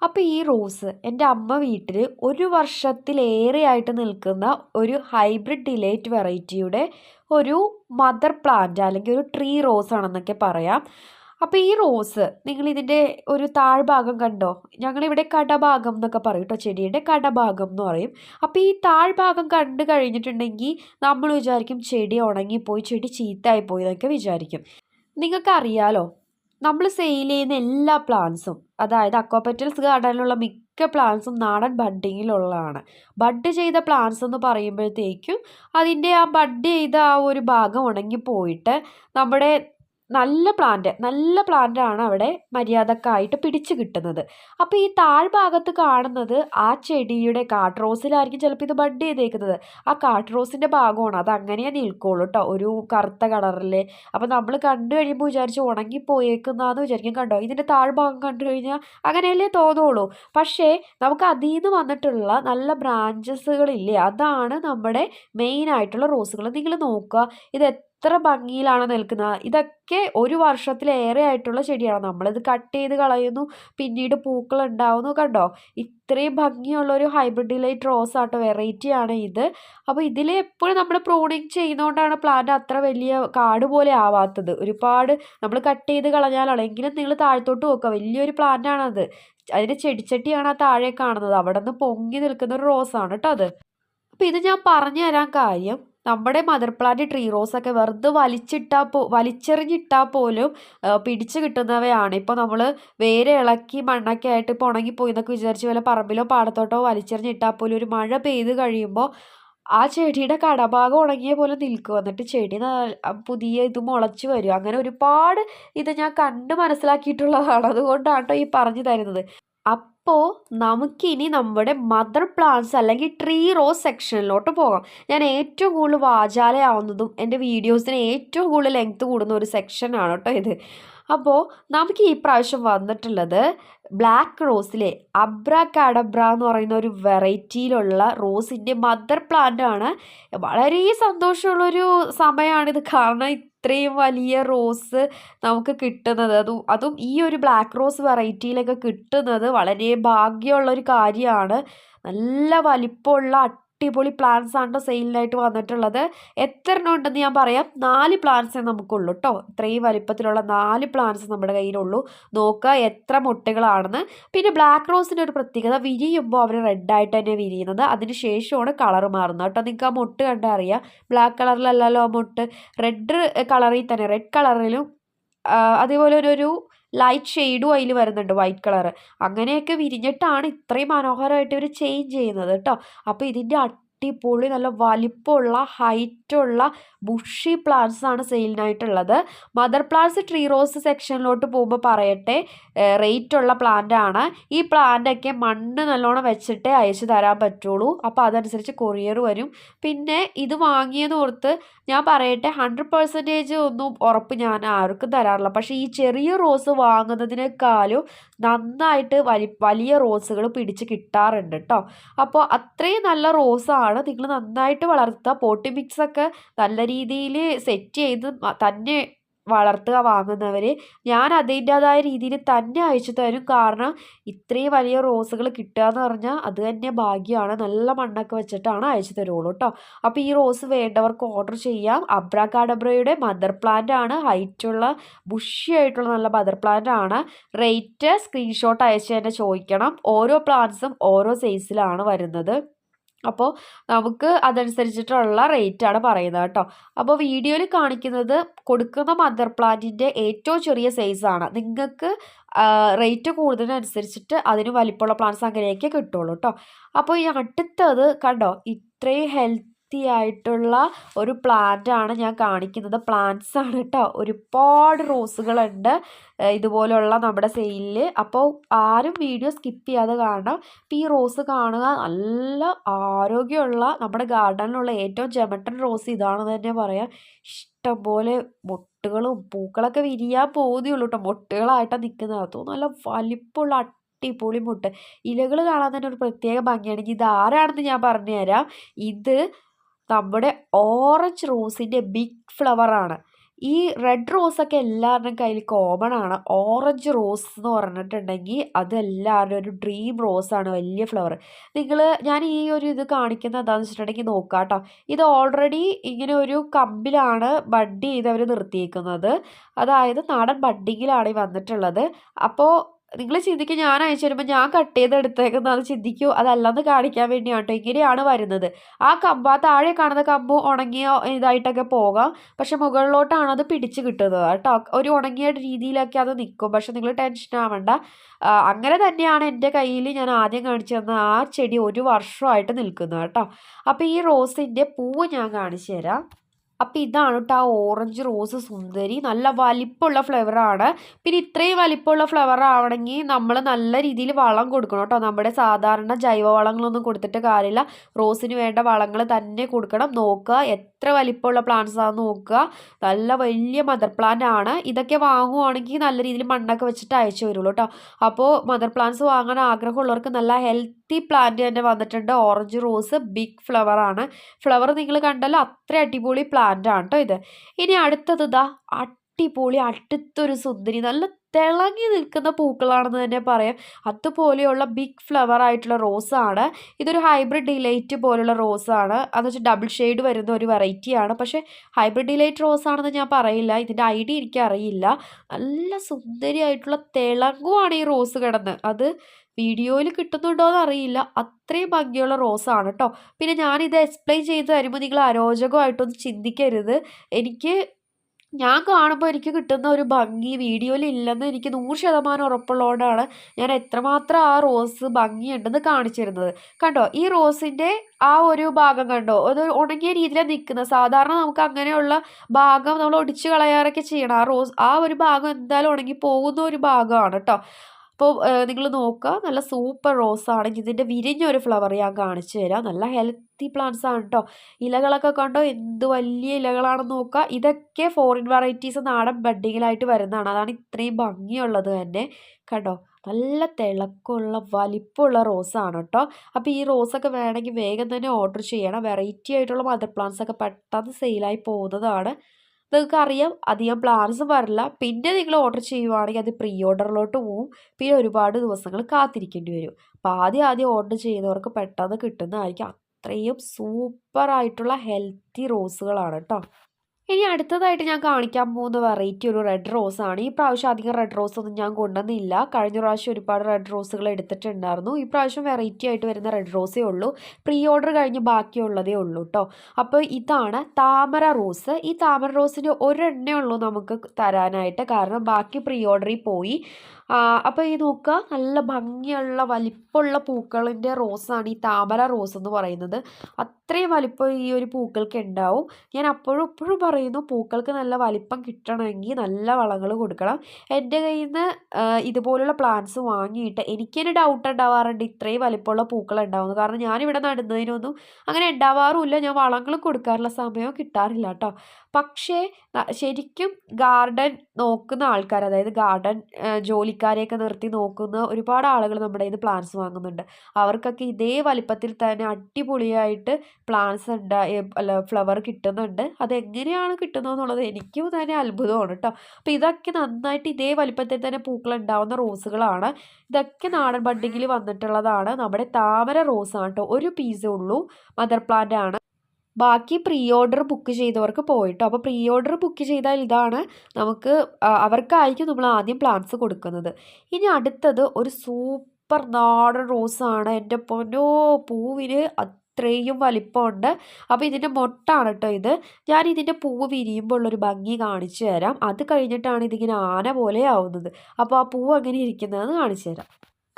S1: അപ്പോൾ ഈ റോസ് എന്റെ അമ്മ വീട്ടിൽ ഒരു വർഷത്തിലേറെയായിട്ട് നിൽക്കുന്ന ഒരു ഹൈബ്രിഡ് ഡിലേറ്റ് വെറൈറ്റിയുടെ ഒരു മദർ പ്ലാന്റ് അല്ലെങ്കിൽ ഒരു ട്രീ റോസ് ആണെന്നൊക്കെ പറയാം. അപ്പോൾ ഈ റോസ് നിങ്ങൾ ഇതിന്റെ ഒരു താഴ്ഭാഗം കണ്ടോ? ഞങ്ങളിവിടെ കടഭാഗം എന്നൊക്കെ പറയും കേട്ടോ ചെടിയുടെ കടഭാഗം എന്ന് പറയും. അപ്പോൾ ഈ താഴ്ഭാഗം കണ്ടു കഴിഞ്ഞിട്ടുണ്ടെങ്കിൽ നമ്മൾ വിചാരിക്കും ചെടി ഉണങ്ങിപ്പോയി ചെടി ചീത്തായിപ്പോയി എന്നൊക്കെ വിചാരിക്കും. നിങ്ങൾക്കറിയാലോ നമ്മൾ സെയിൽ ചെയ്യുന്ന എല്ലാ പ്ലാന്റ്സും അതായത് അക്വാപെറ്റൽസ് ഗാർഡനിലുള്ള മിക്ക പ്ലാന്റ്സും നാടൻ ബഡ്ഡിങ്ങിലുള്ളതാണ്. ബഡ് ചെയ്ത പ്ലാന്റ്സ് എന്ന് പറയുമ്പോഴത്തേക്കും അതിന്റെ ആ ബഡ് ചെയ്ത ആ ഒരു ഭാഗം ഉണങ്ങിപ്പോയിട്ട് നമ്മുടെ നല്ല പ്ലാന്റ് നല്ല പ്ലാന്റ് ആണ് അവിടെ മര്യാദക്കായിട്ട് പിടിച്ചു കിട്ടുന്നത്. അപ്പോൾ ഈ താഴ്ഭാഗത്ത് കാണുന്നത് ആ ചെടിയുടെ കാട്ട് റോസിലായിരിക്കും ചിലപ്പോൾ ഇത് ബഡ് ചെയ്തേക്കുന്നത്. ആ കാട്ട് റോസിന്റെ ഭാഗമാണ് അത് അങ്ങനെ നിൽക്കുള്ളൂ കേട്ടോ ഒരു കറുത്ത കളറിൽ അപ്പോൾ നമ്മൾ കണ്ടു കഴിയുമ്പോൾ വിചാരിച്ച് ഉണങ്ങിപ്പോയേക്കുന്നതെന്ന് വിചാരിക്കും കണ്ടോ? ഇതിന്റെ താഴ്ഭാഗം കണ്ടു കഴിഞ്ഞാൽ അങ്ങനെയല്ലേ തോന്നുള്ളൂ പക്ഷേ നമുക്ക് അതിൽ നിന്ന് വന്നിട്ടുള്ള നല്ല ബ്രാഞ്ചസുകളില്ലേ അതാണ് നമ്മുടെ മെയിൻ ആയിട്ടുള്ള റോസുകൾ നിങ്ങൾ നോക്കുക ഇത് എത്ര ഭംഗിയിലാണ് നിൽക്കുന്നത്. ഇതൊക്കെ ഒരു വർഷത്തിലേറെ ആയിട്ടുള്ള ചെടിയാണ്. നമ്മളിത് കട്ട് ചെയ്ത് കളയുന്നു. പിന്നീട് പൂക്കൾ ഉണ്ടാവുന്നു. കണ്ടോ? ഇത്രയും ഭംഗിയുള്ള ഒരു ഹൈബ്രിഡ് ലൈറ്റ് റോസ് ആട്ടോ വെറൈറ്റി ആണ് ഇത്. അപ്പോൾ ഇതിൽ എപ്പോഴും നമ്മൾ പ്രൂണിങ് ചെയ്യുന്നതുകൊണ്ടാണ് പ്ലാന്റ് അത്ര വലിയ കാട് പോലെ ആവാത്തത്. ഒരുപാട് നമ്മൾ കട്ട് ചെയ്ത് കളഞ്ഞാലാണ് എങ്കിലും നിങ്ങൾ താഴത്തോട്ട് നോക്കുക. വലിയൊരു പ്ലാന്റ് ആണത്. അതിന്റെ ചെടിച്ചട്ടിയാണ് ആ താഴെ കാണുന്നത്. അവിടെ നിന്ന് പൊങ്ങി നിൽക്കുന്ന ഒരു റോസാണ് കേട്ടോ അത്. അപ്പോൾ ഇത് ഞാൻ പറഞ്ഞു തരാൻ കാര്യം നമ്മുടെ മദർ പ്ലാന്റ് ട്രീ റോസൊക്കെ വെറുതെ വലിച്ചിട്ടാൽ പോ വലിച്ചെറിഞ്ഞിട്ടാൽ പോലും പിടിച്ചു കിട്ടുന്നവയാണ്. ഇപ്പോൾ നമ്മൾ വേര് ഇളക്കി മണ്ണൊക്കെ ആയിട്ട് ഇപ്പോൾ ഉണങ്ങിപ്പോയി എന്നൊക്കെ വിചാരിച്ച് വല്ല പറമ്പിലോ പാടത്തോട്ടോ വലിച്ചെറിഞ്ഞിട്ടാൽ പോലും ഒരു മഴ പെയ്ത് കഴിയുമ്പോൾ ആ ചെടിയുടെ കടഭാഗം ഉണങ്ങിയ പോലെ നിൽക്കും. എന്നിട്ട് ചെടി പുതിയ ഇത് മുളച്ച് വരും. അങ്ങനെ ഒരുപാട് ഇത് ഞാൻ കണ്ട് മനസ്സിലാക്കിയിട്ടുള്ളതാണ്. അതുകൊണ്ടാണ് ഈ പറഞ്ഞു തരുന്നത്. അപ്പോൾ നമുക്കിനി നമ്മുടെ മദർ പ്ലാന്റ്സ് അല്ലെങ്കിൽ ട്രീ റോസ് സെക്ഷനിലോട്ട് പോകാം. ഞാൻ ഏറ്റവും കൂടുതൽ വാചാലയാവുന്നതും എന്റെ വീഡിയോസിന് ഏറ്റവും കൂടുതൽ ലെങ്ത് കൂടുന്ന ഒരു സെക്ഷനാണ് കേട്ടോ ഇത്. അപ്പോൾ നമുക്ക് ഈ പ്രാവശ്യം വന്നിട്ടുള്ളത് ബ്ലാക്ക് റോസിലെ അബ്ര കാഡബ്ര എന്ന് പറയുന്ന ഒരു വെറൈറ്റിയിലുള്ള റോസിന്റെ മദർ പ്ലാന്റ് ആണ്. വളരെ സന്തോഷമുള്ളൊരു സമയമാണിത്. കാരണം ഇത്രയും വലിയ റോസ് നമുക്ക് കിട്ടുന്നത്. അതും അതും ഈ ഒരു ബ്ലാക്ക് റോസ് വെറൈറ്റിയിലൊക്കെ കിട്ടുന്നത് വളരെ ഭാഗ്യമുള്ള ഒരു കാര്യമാണ്. നല്ല വലിപ്പമുള്ള അടിപൊളി പ്ലാന്റ്സ് ആണ് സെയിലിനായിട്ട് വന്നിട്ടുള്ളത്. എത്ര എണ്ണം ഉണ്ടെന്ന് ഞാൻ പറയാം. നാല് പ്ലാന്റ്സേ നമുക്കുള്ളൂ കേട്ടോ ഇത്രയും വലിപ്പത്തിലുള്ള നാല് പ്ലാന്റ്സ് നമ്മുടെ കയ്യിലുള്ളൂ. നോക്കുക എത്ര മുട്ടകളാണെന്ന്. പിന്നെ ബ്ലാക്ക് റോസിന്റെ ഒരു പ്രത്യേകത വിരിയുമ്പോൾ അവർ റെഡായിട്ട് തന്നെ വിരിയുന്നത്. അതിന് ശേഷമാണ് കളർ മാറുന്നത് കേട്ടോ നിങ്ങൾക്ക് ആ മുട്ട് കണ്ടാൽ അറിയാം. ബ്ലാക്ക് കളറിലല്ലല്ലോ ആ മുട്ട്. റെഡ് കളറിൽ തന്നെ റെഡ് കളറിലും അതേപോലെ ഒരു ലൈറ്റ് ഷെയ്ഡും അതിൽ വരുന്നുണ്ട് വൈറ്റ് കളർ അങ്ങനെയൊക്കെ വിരിഞ്ഞിട്ടാണ് ഇത്രയും മനോഹരമായിട്ട് ഇവർ ചേഞ്ച് ചെയ്യുന്നത് കേട്ടോ അപ്പോൾ ഇതിന്റെ അടിപൊളി നല്ല വലിപ്പമുള്ള ഹൈറ്റുള്ള ബുഷി പ്ലാന്റ്സ് ആണ് സെയിലിനായിട്ടുള്ളത്. മദർ പ്ലാന്റ്സ് ട്രീ റോസ് സെക്ഷനിലോട്ട് പോകുമ്പോൾ പറയട്ടെ റേറ്റ് ഉള്ള പ്ലാന്റ് ആണ്. ഈ പ്ലാന്റൊക്കെ മണ്ണ് നല്ലോണം വെച്ചിട്ടേ അയച്ചു തരാൻ പറ്റുള്ളൂ. അപ്പോൾ അതനുസരിച്ച് കൊറിയർ വരും. പിന്നെ ഇത് വാങ്ങിയെന്ന് ഓർത്ത് ഞാൻ പറയട്ടെ ഹൺഡ്രഡ് പെർസെന്റേജ് ഒന്നും ഉറപ്പ് ഞാൻ ആർക്കും തരാറില്ല. പക്ഷേ ഈ ചെറിയ റോസ് വാങ്ങുന്നതിനേക്കാളും നന്നായിട്ട് വലിയ റോസുകൾ പിടിച്ച് കിട്ടാറുണ്ട് കേട്ടോ അപ്പോൾ അത്രയും നല്ല റോസാണ് നിങ്ങൾ നന്നായിട്ട് വളർത്തുക. പോട്ടി മിക്സ് ഒക്കെ നല്ല രീതിയിൽ സെറ്റ് ചെയ്ത് തന്നെ വളർത്തുക വാങ്ങുന്നവർ. ഞാൻ അതിന്റേതായ രീതിയിൽ തന്നെ അയച്ചു തരും. കാരണം ഇത്രയും വലിയ റോസുകൾ കിട്ടുക എന്ന് പറഞ്ഞാൽ അത് തന്നെ ഭാഗ്യമാണ്. നല്ല മണ്ണൊക്കെ വെച്ചിട്ടാണ് അയച്ചു തരുള്ളൂ കേട്ടോ അപ്പോൾ ഈ റോസ് വേണ്ടവർക്ക് ഓർഡർ ചെയ്യാം. അബ്രാകാഡബ്രയുടെ മദർ പ്ലാന്റ് ആണ്. ഹൈറ്റുള്ള ബുഷി ആയിട്ടുള്ള നല്ല മദർ പ്ലാന്റ് ആണ്. റേറ്റ് സ്ക്രീൻഷോട്ട് അയച്ച് തന്നെ ചോദിക്കണം. ഓരോ പ്ലാന്റ്സും ഓരോ സൈസിലാണ് വരുന്നത്. അപ്പോൾ നമുക്ക് അതനുസരിച്ചിട്ടുള്ള റേറ്റാണ് പറയുന്നത് കേട്ടോ. അപ്പോൾ വീഡിയോയിൽ കാണിക്കുന്നത് കൊടുക്കുന്ന മദർ പ്ലാന്റിന്റെ ഏറ്റവും ചെറിയ സൈസാണ് നിങ്ങൾക്ക് റേറ്റ് കൂടുന്നതിനനുസരിച്ചിട്ട് അതിന് വലിപ്പമുള്ള പ്ലാന്റ്സ് അങ്ങനെയൊക്കെ കിട്ടുള്ളൂ കേട്ടോ. അപ്പോൾ ഈ അടുത്തത് കണ്ടോ? ഇത്രയും ഹെൽത്ത് ആയിട്ടുള്ള ഒരു പ്ലാന്റ് ആണ് ഞാൻ കാണിക്കുന്നത്. പ്ലാന്റ്സ് ആണ് കേട്ടോ. ഒരുപാട് റോസുകളുണ്ട്. ഇതുപോലുള്ള നമ്മുടെ സെയിലിൽ അപ്പോൾ ആരും വീഡിയോ സ്കിപ്പ് ചെയ്യാതെ കാണണം. അപ്പോൾ ഈ റോസ് കാണുക. നല്ല ആരോഗ്യമുള്ള നമ്മുടെ ഗാർഡനിലുള്ള ഏറ്റവും ചെമട്ടൻ റോസ് ഇതാണെന്ന് തന്നെ പറയാം. ഇഷ്ടംപോലെ മൊട്ടുകളും പൂക്കളൊക്കെ വിരിയാൻ പോകുന്നേ ഉള്ളൂ കേട്ടോ. മൊട്ടുകളായിട്ടാണ് നിൽക്കുന്നത്. അതും നല്ല വലിപ്പമുള്ള അടിപൊളി മുട്ട്. ഇലകൾ കാണാൻ തന്നെ ഒരു പ്രത്യേക ഭംഗിയാണ്. ഇത് ആരാണെന്ന് ഞാൻ പറഞ്ഞുതരാം. ഇത് നമ്മുടെ ഓറഞ്ച് റോസിന്റെ ബിഗ് ഫ്ലവറാണ് ഈ റെഡ് റോസൊക്കെ എല്ലാവരുടെയും കയ്യിൽ കോമൺ ആണ്. ഓറഞ്ച് റോസ് എന്ന് പറഞ്ഞിട്ടുണ്ടെങ്കിൽ അത് എല്ലാവരുടെയും ഒരു ഡ്രീം റോസാണ് വലിയ ഫ്ലവർ നിങ്ങൾ ഞാൻ ഈ ഒരു ഇത് കാണിക്കുന്നത് എന്താണെന്ന് വെച്ചിട്ടുണ്ടെങ്കിൽ നോക്കാം കേട്ടോ ഇത് ഓൾറെഡി ഇങ്ങനെ ഒരു കമ്പിലാണ് ബഡ് ചെയ്ത് അവർ നിർത്തിയേക്കുന്നത്. അതായത് നാടൻ ബഡ്ഡിങ്ങിലാണ് ഈ വന്നിട്ടുള്ളത്. അപ്പോൾ നിങ്ങൾ ചിന്തിക്കും ഞാൻ അയച്ചു തരുമ്പോൾ ഞാൻ കട്ട് ചെയ്ത് എടുത്തേക്കുന്നത് ചിന്തിക്കൂ. അതല്ലെന്ന് കാണിക്കാൻ വേണ്ടിയാണ് കേട്ടോ ഇങ്ങനെയാണ് വരുന്നത്. ആ കമ്പ് താഴെ കാണുന്ന കമ്പ് ഉണങ്ങിയ ഇതായിട്ടൊക്കെ പോകാം. പക്ഷെ മുകളിലോട്ടാണ് അത് പിടിച്ച് കിട്ടുന്നത് കേട്ടോ. ഒരു ഉണങ്ങിയ രീതിയിലൊക്കെ അത് നിൽക്കും. പക്ഷെ നിങ്ങൾ ടെൻഷൻ ആവണ്ട. അങ്ങനെ തന്നെയാണ് എന്റെ കയ്യിൽ ഞാൻ ആദ്യം കാണിച്ചു തന്ന ആ ചെടി ഒരു വർഷമായിട്ട് നിൽക്കുന്നത് കേട്ടോ. അപ്പോൾ ഈ റോസിന്റെ പൂവ് ഞാൻ കാണിച്ചു തരാം. അപ്പോൾ ഇതാണ് കേട്ടോ ആ ഓറഞ്ച് റോസ് സുന്ദരി. നല്ല വലിപ്പമുള്ള ഫ്ലവറാണ് പിന്നെ ഇത്രയും വലിപ്പമുള്ള ഫ്ലവർ ആവണമെങ്കിൽ നമ്മൾ നല്ല രീതിയിൽ വളം കൊടുക്കണം കേട്ടോ. നമ്മുടെ സാധാരണ ജൈവ വളങ്ങളൊന്നും കൊടുത്തിട്ട് കാര്യമില്ല. റോസിന് വേണ്ട വളങ്ങൾ തന്നെ കൊടുക്കണം. നോക്കുക എത്ര വലിപ്പമുള്ള പ്ലാന്റ്സ് ആണെന്ന് നോക്കുക. നല്ല വലിയ മദർ പ്ലാന്റ് ആണ്. ഇതൊക്കെ വാങ്ങുവാണെങ്കിൽ നല്ല രീതിയിൽ മണ്ണൊക്കെ വെച്ചിട്ട് അയച്ചു വരുള്ളൂ കേട്ടോ. അപ്പോൾ മദർ പ്ലാന്റ്സ് വാങ്ങാൻ ആഗ്രഹമുള്ളവർക്ക് നല്ല ഹെൽത്തി പ്ലാന്റ് തന്നെ വന്നിട്ടുണ്ട്. ഓറഞ്ച് റോസ് ബിഗ് ഫ്ലവർ ആണ്. ഫ്ലവർ നിങ്ങൾ കണ്ടല്ലോ അത്ര അടിപൊളി പ്ലാന്റ് പ്ലാന്റ് കേട്ടോ ഇത്. ഇനി അടുത്തത് ഇതാ അടിപൊളി അടുത്തൊരു സുന്ദരി. നല്ല തിളങ്ങി നിൽക്കുന്ന പൂക്കളാണെന്ന് തന്നെ പറയാം. അതുപോലെയുള്ള ബിഗ് ഫ്ലവർ ആയിട്ടുള്ള റോസ് ആണ്. ഇതൊരു ഹൈബ്രിഡ് ഡിലൈറ്റ് പോലുള്ള ആണ്. അതെന്ന് വെച്ചാൽ ഡബിൾ ഷെയ്ഡ് വരുന്ന ഒരു വെറൈറ്റിയാണ് പക്ഷേ ഹൈബ്രിഡ് ഡിലൈറ്റ് റോസ് ആണെന്ന് ഞാൻ പറയില്ല. ഇതിന്റെ ഐഡിയ എനിക്കറിയില്ല നല്ല സുന്ദരിയായിട്ടുള്ള തിളങ്ങുവാണ് ഈ റോസ് കിടന്ന്. അത് വീഡിയോയിൽ കിട്ടുന്നുണ്ടോ എന്ന് അറിയില്ല. അത്രയും ഭംഗിയുള്ള ആണ് കേട്ടോ പിന്നെ ഞാനിത് എക്സ്പ്ലെയിൻ ചെയ്ത് തരുമ്പോൾ നിങ്ങൾ അരോചകമായിട്ടൊന്നും ചിന്തിക്കരുത്. എനിക്ക് ഞാൻ കാണുമ്പോൾ എനിക്ക് കിട്ടുന്ന ഒരു ഭംഗി വീഡിയോയിൽ ഇല്ലെന്ന് എനിക്ക് നൂറ് ശതമാനം ഉറപ്പുള്ളതുകൊണ്ടാണ് ഞാൻ എത്രമാത്രം ആ റോസ് ഭംഗിയുണ്ടെന്ന് കാണിച്ചു തരുന്നത് കണ്ടോ? ഈ റോസിന്റെ ആ ഒരു ഭാഗം കണ്ടോ? അത് ഉണങ്ങിയ രീതിയിലാണ് നിൽക്കുന്നത്. സാധാരണ നമുക്ക് അങ്ങനെയുള്ള ഭാഗം നമ്മൾ ഒടിച്ച് കളയാറൊക്കെ ചെയ്യണം. ആ റോസ് ആ ഒരു ഭാഗം എന്തായാലും ഉണങ്ങി പോകുന്ന ഒരു ഭാഗമാണ് കേട്ടോ. അപ്പോൾ നിങ്ങൾ നോക്കുക നല്ല സൂപ്പർ റോസ് ആണെങ്കിൽ ഇതിന്റെ വിരിഞ്ഞൊരു ഫ്ലവർ ഞാൻ കാണിച്ചു തരാം. നല്ല ഹെൽത്തി പ്ലാന്റ്സ് ആണ് കേട്ടോ ഇലകളൊക്കെ കണ്ടോ? എന്ത് വലിയ ഇലകളാണെന്ന് നോക്കുക ഇതൊക്കെ ഫോറിൻ വെറൈറ്റീസ് നാടൻ ബഡ്ഡിങ്ങിലായിട്ട് വരുന്നതാണ്. അതാണ് ഇത്രയും ഭംഗിയുള്ളത് തന്നെ. കണ്ടോ? നല്ല തിളക്കമുള്ള വലിപ്പമുള്ള റോസാണ് കേട്ടോ അപ്പോൾ ഈ റോസൊക്കെ വേണമെങ്കിൽ വേഗം തന്നെ ഓർഡർ ചെയ്യണം. വെറൈറ്റി ആയിട്ടുള്ള മദർ പ്ലാന്റ്സ് ഒക്കെ പെട്ടെന്ന് സെയിലായി പോകുന്നതാണ്. നിങ്ങൾക്ക് അറിയാം അധികം പ്ലാൻസ് വരില്ല. പിന്നെ നിങ്ങൾ ഓർഡർ ചെയ്യുവാണെങ്കിൽ അത് പ്രീ ഓർഡറിലോട്ട് പോവും. പിന്നെ ഒരുപാട് ദിവസങ്ങൾ കാത്തിരിക്കേണ്ടി വരും. അപ്പോൾ ആദ്യം ആദ്യം ഓർഡർ ചെയ്യുന്നവർക്ക് പെട്ടെന്ന് കിട്ടുന്നതായിരിക്കും. അത്രയും സൂപ്പറായിട്ടുള്ള ഹെൽത്തി റോസുകളാണ് കേട്ടോ ഇനി അടുത്തതായിട്ട് ഞാൻ കാണിക്കാൻ പോകുന്ന വെറൈറ്റി ഒരു റെഡ് റോസ് ആണ്. ഈ പ്രാവശ്യം അധികം റെഡ് റോസ് ഒന്നും ഞാൻ കൊണ്ടുവന്നില്ല. കഴിഞ്ഞ പ്രാവശ്യം ഒരുപാട് റെഡ് റോസുകൾ എടുത്തിട്ടുണ്ടായിരുന്നു. ഈ പ്രാവശ്യം വെറൈറ്റി ആയിട്ട് വരുന്ന റെഡ് റോസേ ഉള്ളൂ. പ്രീ ഓർഡർ കഴിഞ്ഞ് ബാക്കിയുള്ളതേ ഉള്ളൂ കേട്ടോ അപ്പോൾ ഇതാണ് താമര റോസ് ഈ താമര റോസിന്റെ ഒരെണ്ണേ ഉള്ളൂ നമുക്ക് തരാനായിട്ട്. കാരണം ബാക്കി പ്രീ ഓർഡറിൽ പോയി. അപ്പോൾ ഈ നോക്കുക നല്ല ഭംഗിയുള്ള വലിപ്പമുള്ള പൂക്കളിന്റെ റോസാണ് ഈ താമര റോസ് എന്ന് പറയുന്നത്. അത്രയും വലിപ്പം ഈ ഒരു പൂക്കൾക്ക് ഉണ്ടാവും. ഞാൻ അപ്പോഴും എപ്പോഴും പറയുന്നു പൂക്കൾക്ക് നല്ല വലിപ്പം കിട്ടണമെങ്കിൽ നല്ല വളങ്ങൾ കൊടുക്കണം. എന്റെ കയ്യിൽ നിന്ന് ഇതുപോലുള്ള പ്ലാന്റ്സ് വാങ്ങിയിട്ട് എനിക്കൊരു ഡൗട്ട് ഉണ്ടാവാറുണ്ട് ഇത്രയും വലിപ്പമുള്ള പൂക്കൾ ഉണ്ടാവുന്നു കാരണം ഞാനിവിടെ നടുന്നതിനൊന്നും അങ്ങനെ ഉണ്ടാവാറുമില്ല. ഞാൻ വളങ്ങൾ കൊടുക്കാറുള്ള സമയം കിട്ടാറില്ല കേട്ടോ. പക്ഷേ ശരിക്കും ഗാർഡൻ നോക്കുന്ന ആൾക്കാർ അതായത് ഗാർഡൻ ജോലിക്കാരെയൊക്കെ നിർത്തി നോക്കുന്ന ഒരുപാട് ആളുകൾ നമ്മുടെ കയ്യിൽ പ്ലാൻസ് വാങ്ങുന്നുണ്ട്. അവർക്കൊക്കെ ഇതേ വലിപ്പത്തിൽ തന്നെ അടിപൊളിയായിട്ട് പ്ലാന്റ്സ് ഉണ്ടായി അല്ല ഫ്ലവർ കിട്ടുന്നുണ്ട്. അതെങ്ങനെയാണ് കിട്ടുന്നതെന്നുള്ളത് എനിക്കും തന്നെ അത്ഭുതമാണ് കേട്ടോ അപ്പോൾ ഇതൊക്കെ നന്നായിട്ട് ഇതേ വലിപ്പത്തിൽ തന്നെ പൂക്കൾ ഉണ്ടാവുന്ന റോസുകളാണ്. ഇതൊക്കെ നാടൻ ബണ്ടിങ്ങിൽ വന്നിട്ടുള്ളതാണ്. നമ്മുടെ താമര റോസാണ് കേട്ടോ ഒരു പീസേ ഉള്ളൂ. മദർ പ്ലാന്റ് ആണ്. ബാക്കി പ്രീ ഓർഡർ ബുക്ക് ചെയ്തവർക്ക് പോയിട്ടോ. അപ്പോൾ പ്രീ ഓർഡർ ബുക്ക് ചെയ്താൽ ഇതാണ് നമുക്ക് അവർക്കായിരിക്കും നമ്മൾ ആദ്യം പ്ലാൻസ് കൊടുക്കുന്നത്. ഇനി അടുത്തത് ഒരു സൂപ്പർ നാടൻ റോസാണ്. എന്റെ പൊന്നോ പൂവിന് അത്രയും വലിപ്പമുണ്ട്. അപ്പോൾ ഇതിന്റെ മൊട്ടാണ് കേട്ടോ ഇത്. ഞാൻ ഇതിന്റെ പൂവ് വിരിയുമ്പോൾ ഉള്ളൊരു ഭംഗി കാണിച്ചു തരാം. അത് കഴിഞ്ഞിട്ടാണ് ഇതിങ്ങനെ ആന പോലെ ആവുന്നത്. അപ്പോൾ ആ പൂവ് അങ്ങനെ ഇരിക്കുന്നതെന്ന് കാണിച്ചു തരാം.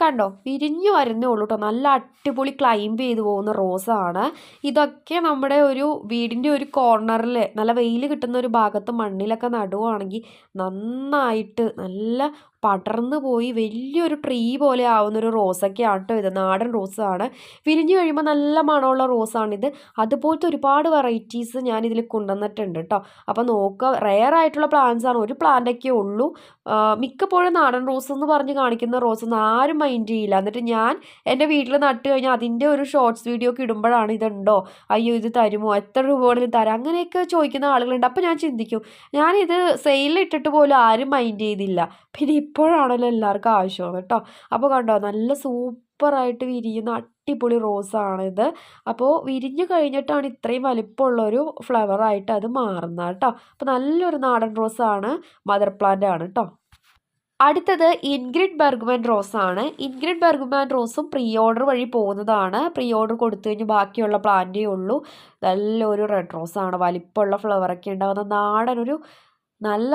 S1: കണ്ടോ? വിരിഞ്ഞു വരുന്നേ ഉള്ളൂ കേട്ടോ നല്ല അടിപൊളി ക്ലൈംബ് ചെയ്ത് പോകുന്ന റോസാണ്. ഇതൊക്കെ നമ്മുടെ ഒരു വീടിന്റെ ഒരു കോർണറിൽ നല്ല വെയിൽ കിട്ടുന്ന ഒരു ഭാഗത്ത് മണ്ണിലൊക്കെ നടുവാണെങ്കിൽ നന്നായിട്ട് നല്ല പടർന്നു പോയി. വലിയൊരു ട്രീ പോലെ ആവുന്നൊരു റോസൊക്കെയാണ് കേട്ടോ ഇത്. നാടൻ റോസാണ്. വിരിഞ്ഞു കഴിയുമ്പോൾ നല്ല മണമുള്ള റോസാണിത്. അതുപോലത്തെ ഒരുപാട് വെറൈറ്റീസ് ഞാൻ ഇതിൽ കൊണ്ടുവന്നിട്ടുണ്ട് കേട്ടോ അപ്പോൾ നോക്കുക റെയർ ആയിട്ടുള്ള പ്ലാന്റ്സ് ആണ്. ഒരു പ്ലാന്റൊക്കെ ഉള്ളൂ. മിക്കപ്പോഴും നാടൻ റോസ് എന്ന് പറഞ്ഞ് കാണിക്കുന്ന റോസ് ഒന്നും ആരും മൈൻഡ് ചെയ്യില്ല. എന്നിട്ട് ഞാൻ എന്റെ വീട്ടിൽ നട്ട് കഴിഞ്ഞാൽ അതിന്റെ ഒരു ഷോർട്സ് വീഡിയോ ഒക്കെ ഇടുമ്പോഴാണ് ഇതുണ്ടോ? അയ്യോ ഇത് തരുമോ? എത്ര രൂപ വേണമെങ്കിലും തരാം? അങ്ങനെയൊക്കെ ചോദിക്കുന്ന ആളുകളുണ്ട്. അപ്പോൾ ഞാൻ ചിന്തിക്കും. ഞാനിത് സെയിലിൽ ഇട്ടിട്ട് പോലും ആരും മൈൻഡ് ചെയ്തില്ല. പിന്നെ ഇപ്പോഴാണല്ലോ എല്ലാവർക്കും ആവശ്യമാണ് കേട്ടോ. അപ്പോൾ കണ്ടോ നല്ല സൂപ്പറായിട്ട് വിരിയുന്ന അടിപൊളി റോസാണിത്. അപ്പോൾ വിരിഞ്ഞു കഴിഞ്ഞിട്ടാണ് ഇത്രയും വലിപ്പമുള്ളൊരു ഫ്ലവറായിട്ട് അത് മാറുന്നത് കേട്ടോ. അപ്പോൾ നല്ലൊരു നാടൻ റോസാണ് മദർ പ്ലാന്റ് ആണ് കേട്ടോ. അടുത്തത് ഇൻഗ്രിഡ് ബർഗ്മാൻ റോസ് ആണ്. ഇൻഗ്രിഡ് ബർഗ്മാൻ റോസും പ്രീ ഓർഡർ വഴി പോകുന്നതാണ്. പ്രീ ഓർഡർ കൊടുത്തു കഴിഞ്ഞ് ബാക്കിയുള്ള പ്ലാന്റേ ഉള്ളൂ. നല്ലൊരു റെഡ് റോസാണ് വലിപ്പമുള്ള ഫ്ലവറൊക്കെ ഉണ്ടാകുന്ന നാടൻ ഒരു നല്ല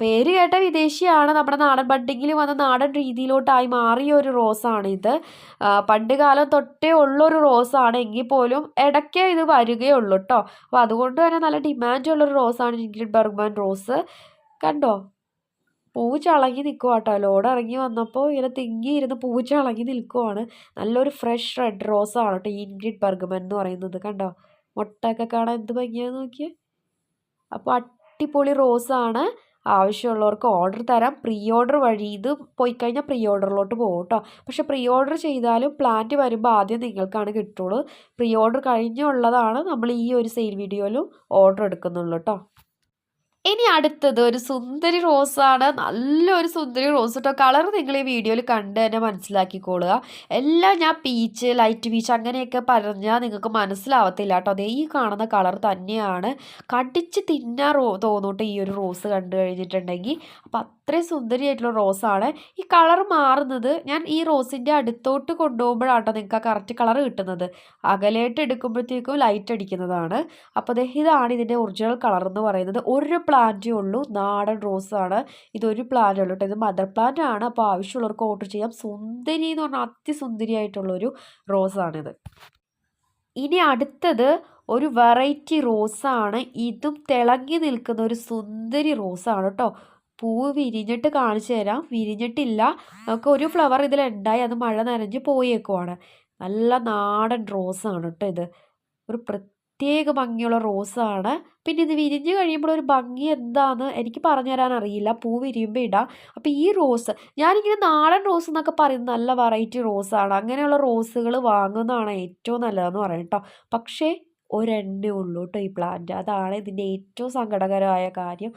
S1: പേര് കേട്ട വിദേശിയാണ് നമ്മുടെ നാടൻ ബഡിങ്ങിൽ വന്ന നാടൻ രീതിയിലോട്ടായി മാറിയ ഒരു റോസാണ് ഇത്. പണ്ട് കാലം തൊട്ടേ ഉള്ളൊരു റോസാണ്. എങ്കിൽ പോലും ഇടയ്ക്ക് ഇത് വരികയുള്ളൂ കേട്ടോ അപ്പോൾ അതുകൊണ്ട് തന്നെ നല്ല ഡിമാൻഡ് ഉള്ളൊരു റോസാണ് ഇൻഗ്രിഡ് ബർഗ്മാൻ റോസ്. കണ്ടോ? പൂവ് ചളങ്ങി നിൽക്കുക കേട്ടോ ലോഡ് ഇറങ്ങി വന്നപ്പോൾ ഇങ്ങനെ തിങ്ങിയിരുന്ന് പൂവ് ചളങ്ങി നിൽക്കുവാണ്. നല്ലൊരു ഫ്രഷ് റെഡ് റോസാണ് കേട്ടോ ഇൻഗ്രിഡ് ബർഗ്മൻ എന്ന് പറയുന്നത്. കണ്ടോ? മുട്ടയൊക്കെ കാണാൻ എന്ത് ഭംഗിയാന്ന് നോക്കിയേ. അപ്പോൾ അടിപൊളി റോസാണ്. ആവശ്യമുള്ളവർക്ക് ഓർഡർ തരാം. പ്രീ ഓർഡർ വഴി ഇത് പോയി കഴിഞ്ഞാൽ പ്രീ ഓർഡറിലോട്ട് പോകും കേട്ടോ പക്ഷെ പ്രീ ഓർഡർ ചെയ്താലും പ്ലാന്റ് വരുമ്പോൾ ആദ്യം നിങ്ങൾക്കാണ് കിട്ടുള്ളൂ. പ്രീ ഓർഡർ കഴിഞ്ഞുള്ളതാണ് നമ്മൾ ഈ ഒരു സെയിൽ വീഡിയോയിലും ഓർഡർ എടുക്കുന്നുള്ളൂ കേട്ടോ ഇനി അടുത്തത് ഒരു സുന്ദരി റോസാണ്. നല്ലൊരു സുന്ദരി റോസ് കേട്ടോ കളർ നിങ്ങൾ ഈ വീഡിയോയിൽ കണ്ട് തന്നെ മനസ്സിലാക്കിക്കോളുക. എല്ലാം ഞാൻ പീച്ച് ലൈറ്റ് പീച്ച് അങ്ങനെയൊക്കെ പറഞ്ഞാൽ നിങ്ങൾക്ക് മനസ്സിലാവത്തില്ല കേട്ടോ. അതേ ഈ കാണുന്ന കളർ തന്നെയാണ്. കടിച്ച് തിന്നാൻ റോ ഈ ഒരു റോസ് കണ്ടു കഴിഞ്ഞിട്ടുണ്ടെങ്കിൽ. അപ്പം അത്രയും സുന്ദരിയായിട്ടുള്ള റോസാണ്. ഈ കളർ മാറുന്നത് ഞാൻ ഈ റോസിന്റെ അടുത്തോട്ട് കൊണ്ടുപോകുമ്പോഴാട്ടോ നിങ്ങൾക്ക് ആ കറക്റ്റ് കളർ കിട്ടുന്നത്. അകലേട്ട് എടുക്കുമ്പോഴത്തേക്കും ലൈറ്റ് അടിക്കുന്നതാണ്. അപ്പോൾ ഇതാണ് ഇതിന്റെ ഒറിജിനൽ കളർ എന്ന് പറയുന്നത്. ഒരു പ്ലാന്റേ ഉള്ളൂ നാടൻ റോസാണ്. ഇതൊരു പ്ലാന്റ് ഉള്ളൂ കേട്ടോ. ഇത് മദർ പ്ലാന്റ് ആണ്. അപ്പോൾ ആവശ്യമുള്ളവർക്ക് ഓർഡർ ചെയ്യാം. സുന്ദരി എന്ന് പറഞ്ഞാൽ അതിസുന്ദരിയായിട്ടുള്ളൊരു റോസാണിത്. ഇനി അടുത്തത് ഒരു വെറൈറ്റി റോസാണ് ഇതും തിളങ്ങി നിൽക്കുന്ന ഒരു സുന്ദരി റോസാണ് കേട്ടോ. പൂവ് വിരിഞ്ഞിട്ട് കാണിച്ചു തരാം. വിരിഞ്ഞിട്ടില്ല. നമുക്ക് ഒരു ഫ്ലവർ ഇതിലുണ്ടായി. അത് മഴ നനഞ്ഞ് പോയേക്കുവാണ്. നല്ല നാടൻ റോസാണ് കേട്ടോ ഇത്. ഒരു പ്രത്യേക ഭംഗിയുള്ള റോസാണ് പിന്നെ ഇത് വിരിഞ്ഞ് കഴിയുമ്പോൾ ഒരു ഭംഗി എന്താന്ന് എനിക്ക് പറഞ്ഞു തരാൻ അറിയില്ല. പൂ വിരിയുമ്പോൾ ഇടാം. അപ്പോൾ ഈ റോസ് ഞാനിങ്ങനെ നാടൻ റോസ് എന്നൊക്കെ പറയുന്നത് നല്ല വെറൈറ്റി റോസാണ് അങ്ങനെയുള്ള റോസുകൾ വാങ്ങുന്നതാണ് ഏറ്റവും നല്ലതെന്ന് പറയാം കേട്ടോ പക്ഷേ ഒരെണ്ണേ ഉള്ളൂ കേട്ടോ ഈ പ്ലാന്റ് അതാണ് ഇതിന്റെ ഏറ്റവും സങ്കടകരമായ കാര്യം.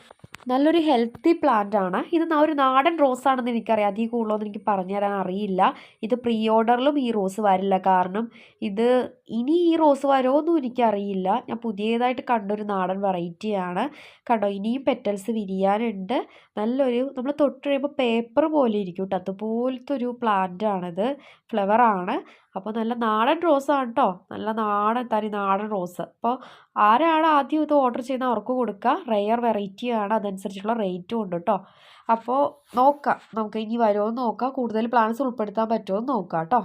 S1: നല്ലൊരു ഹെൽത്തി പ്ലാന്റ് ആണ്. ഇത് ഒരു നാടൻ റോസ് ആണെന്ന് എനിക്കറിയാം. അധികം കൂടുതലൊന്നും എനിക്ക് പറഞ്ഞു തരാൻ അറിയില്ല. ഇത് പ്രീ ഓർഡറിലും ഈ റോസ് വരില്ല. കാരണം ഇത് ഇനി ഈ റോസ് വരുമോയെന്നും എനിക്കറിയില്ല. ഞാൻ പുതിയതായിട്ട് കണ്ടൊരു നാടൻ വെറൈറ്റിയാണ് കണ്ടോ ഇനിയും പെറ്റൽസ് വിരിയാനുണ്ട്. നല്ലൊരു നമ്മൾ തൊട്ട് കഴിയുമ്പോൾ പേപ്പർ പോലെ ഇരിക്കും കേട്ടോ അതുപോലത്തെ ഒരു പ്ലാന്റ് ആണിത് ഫ്ലവറാണ് അപ്പോൾ നല്ല നാടൻ റോസാണ് കേട്ടോ നല്ല നാടൻ തനി നാടൻ റോസ്. അപ്പോൾ ആരാണ് ആദ്യം ഇത് ഓർഡർ ചെയ്യുന്നത് അവർക്ക് കൊടുക്കുക റെയർ വെറൈറ്റിയാണ് അതനുസരിച്ചുള്ള റേറ്റും ഉണ്ട് കേട്ടോ അപ്പോൾ നോക്കാം. നമുക്ക് ഇനി വരുമോ എന്ന് നോക്കാം. കൂടുതൽ പ്ലാൻസ് ഉൾപ്പെടുത്താൻ പറ്റുമോ എന്ന് നോക്കാം കേട്ടോ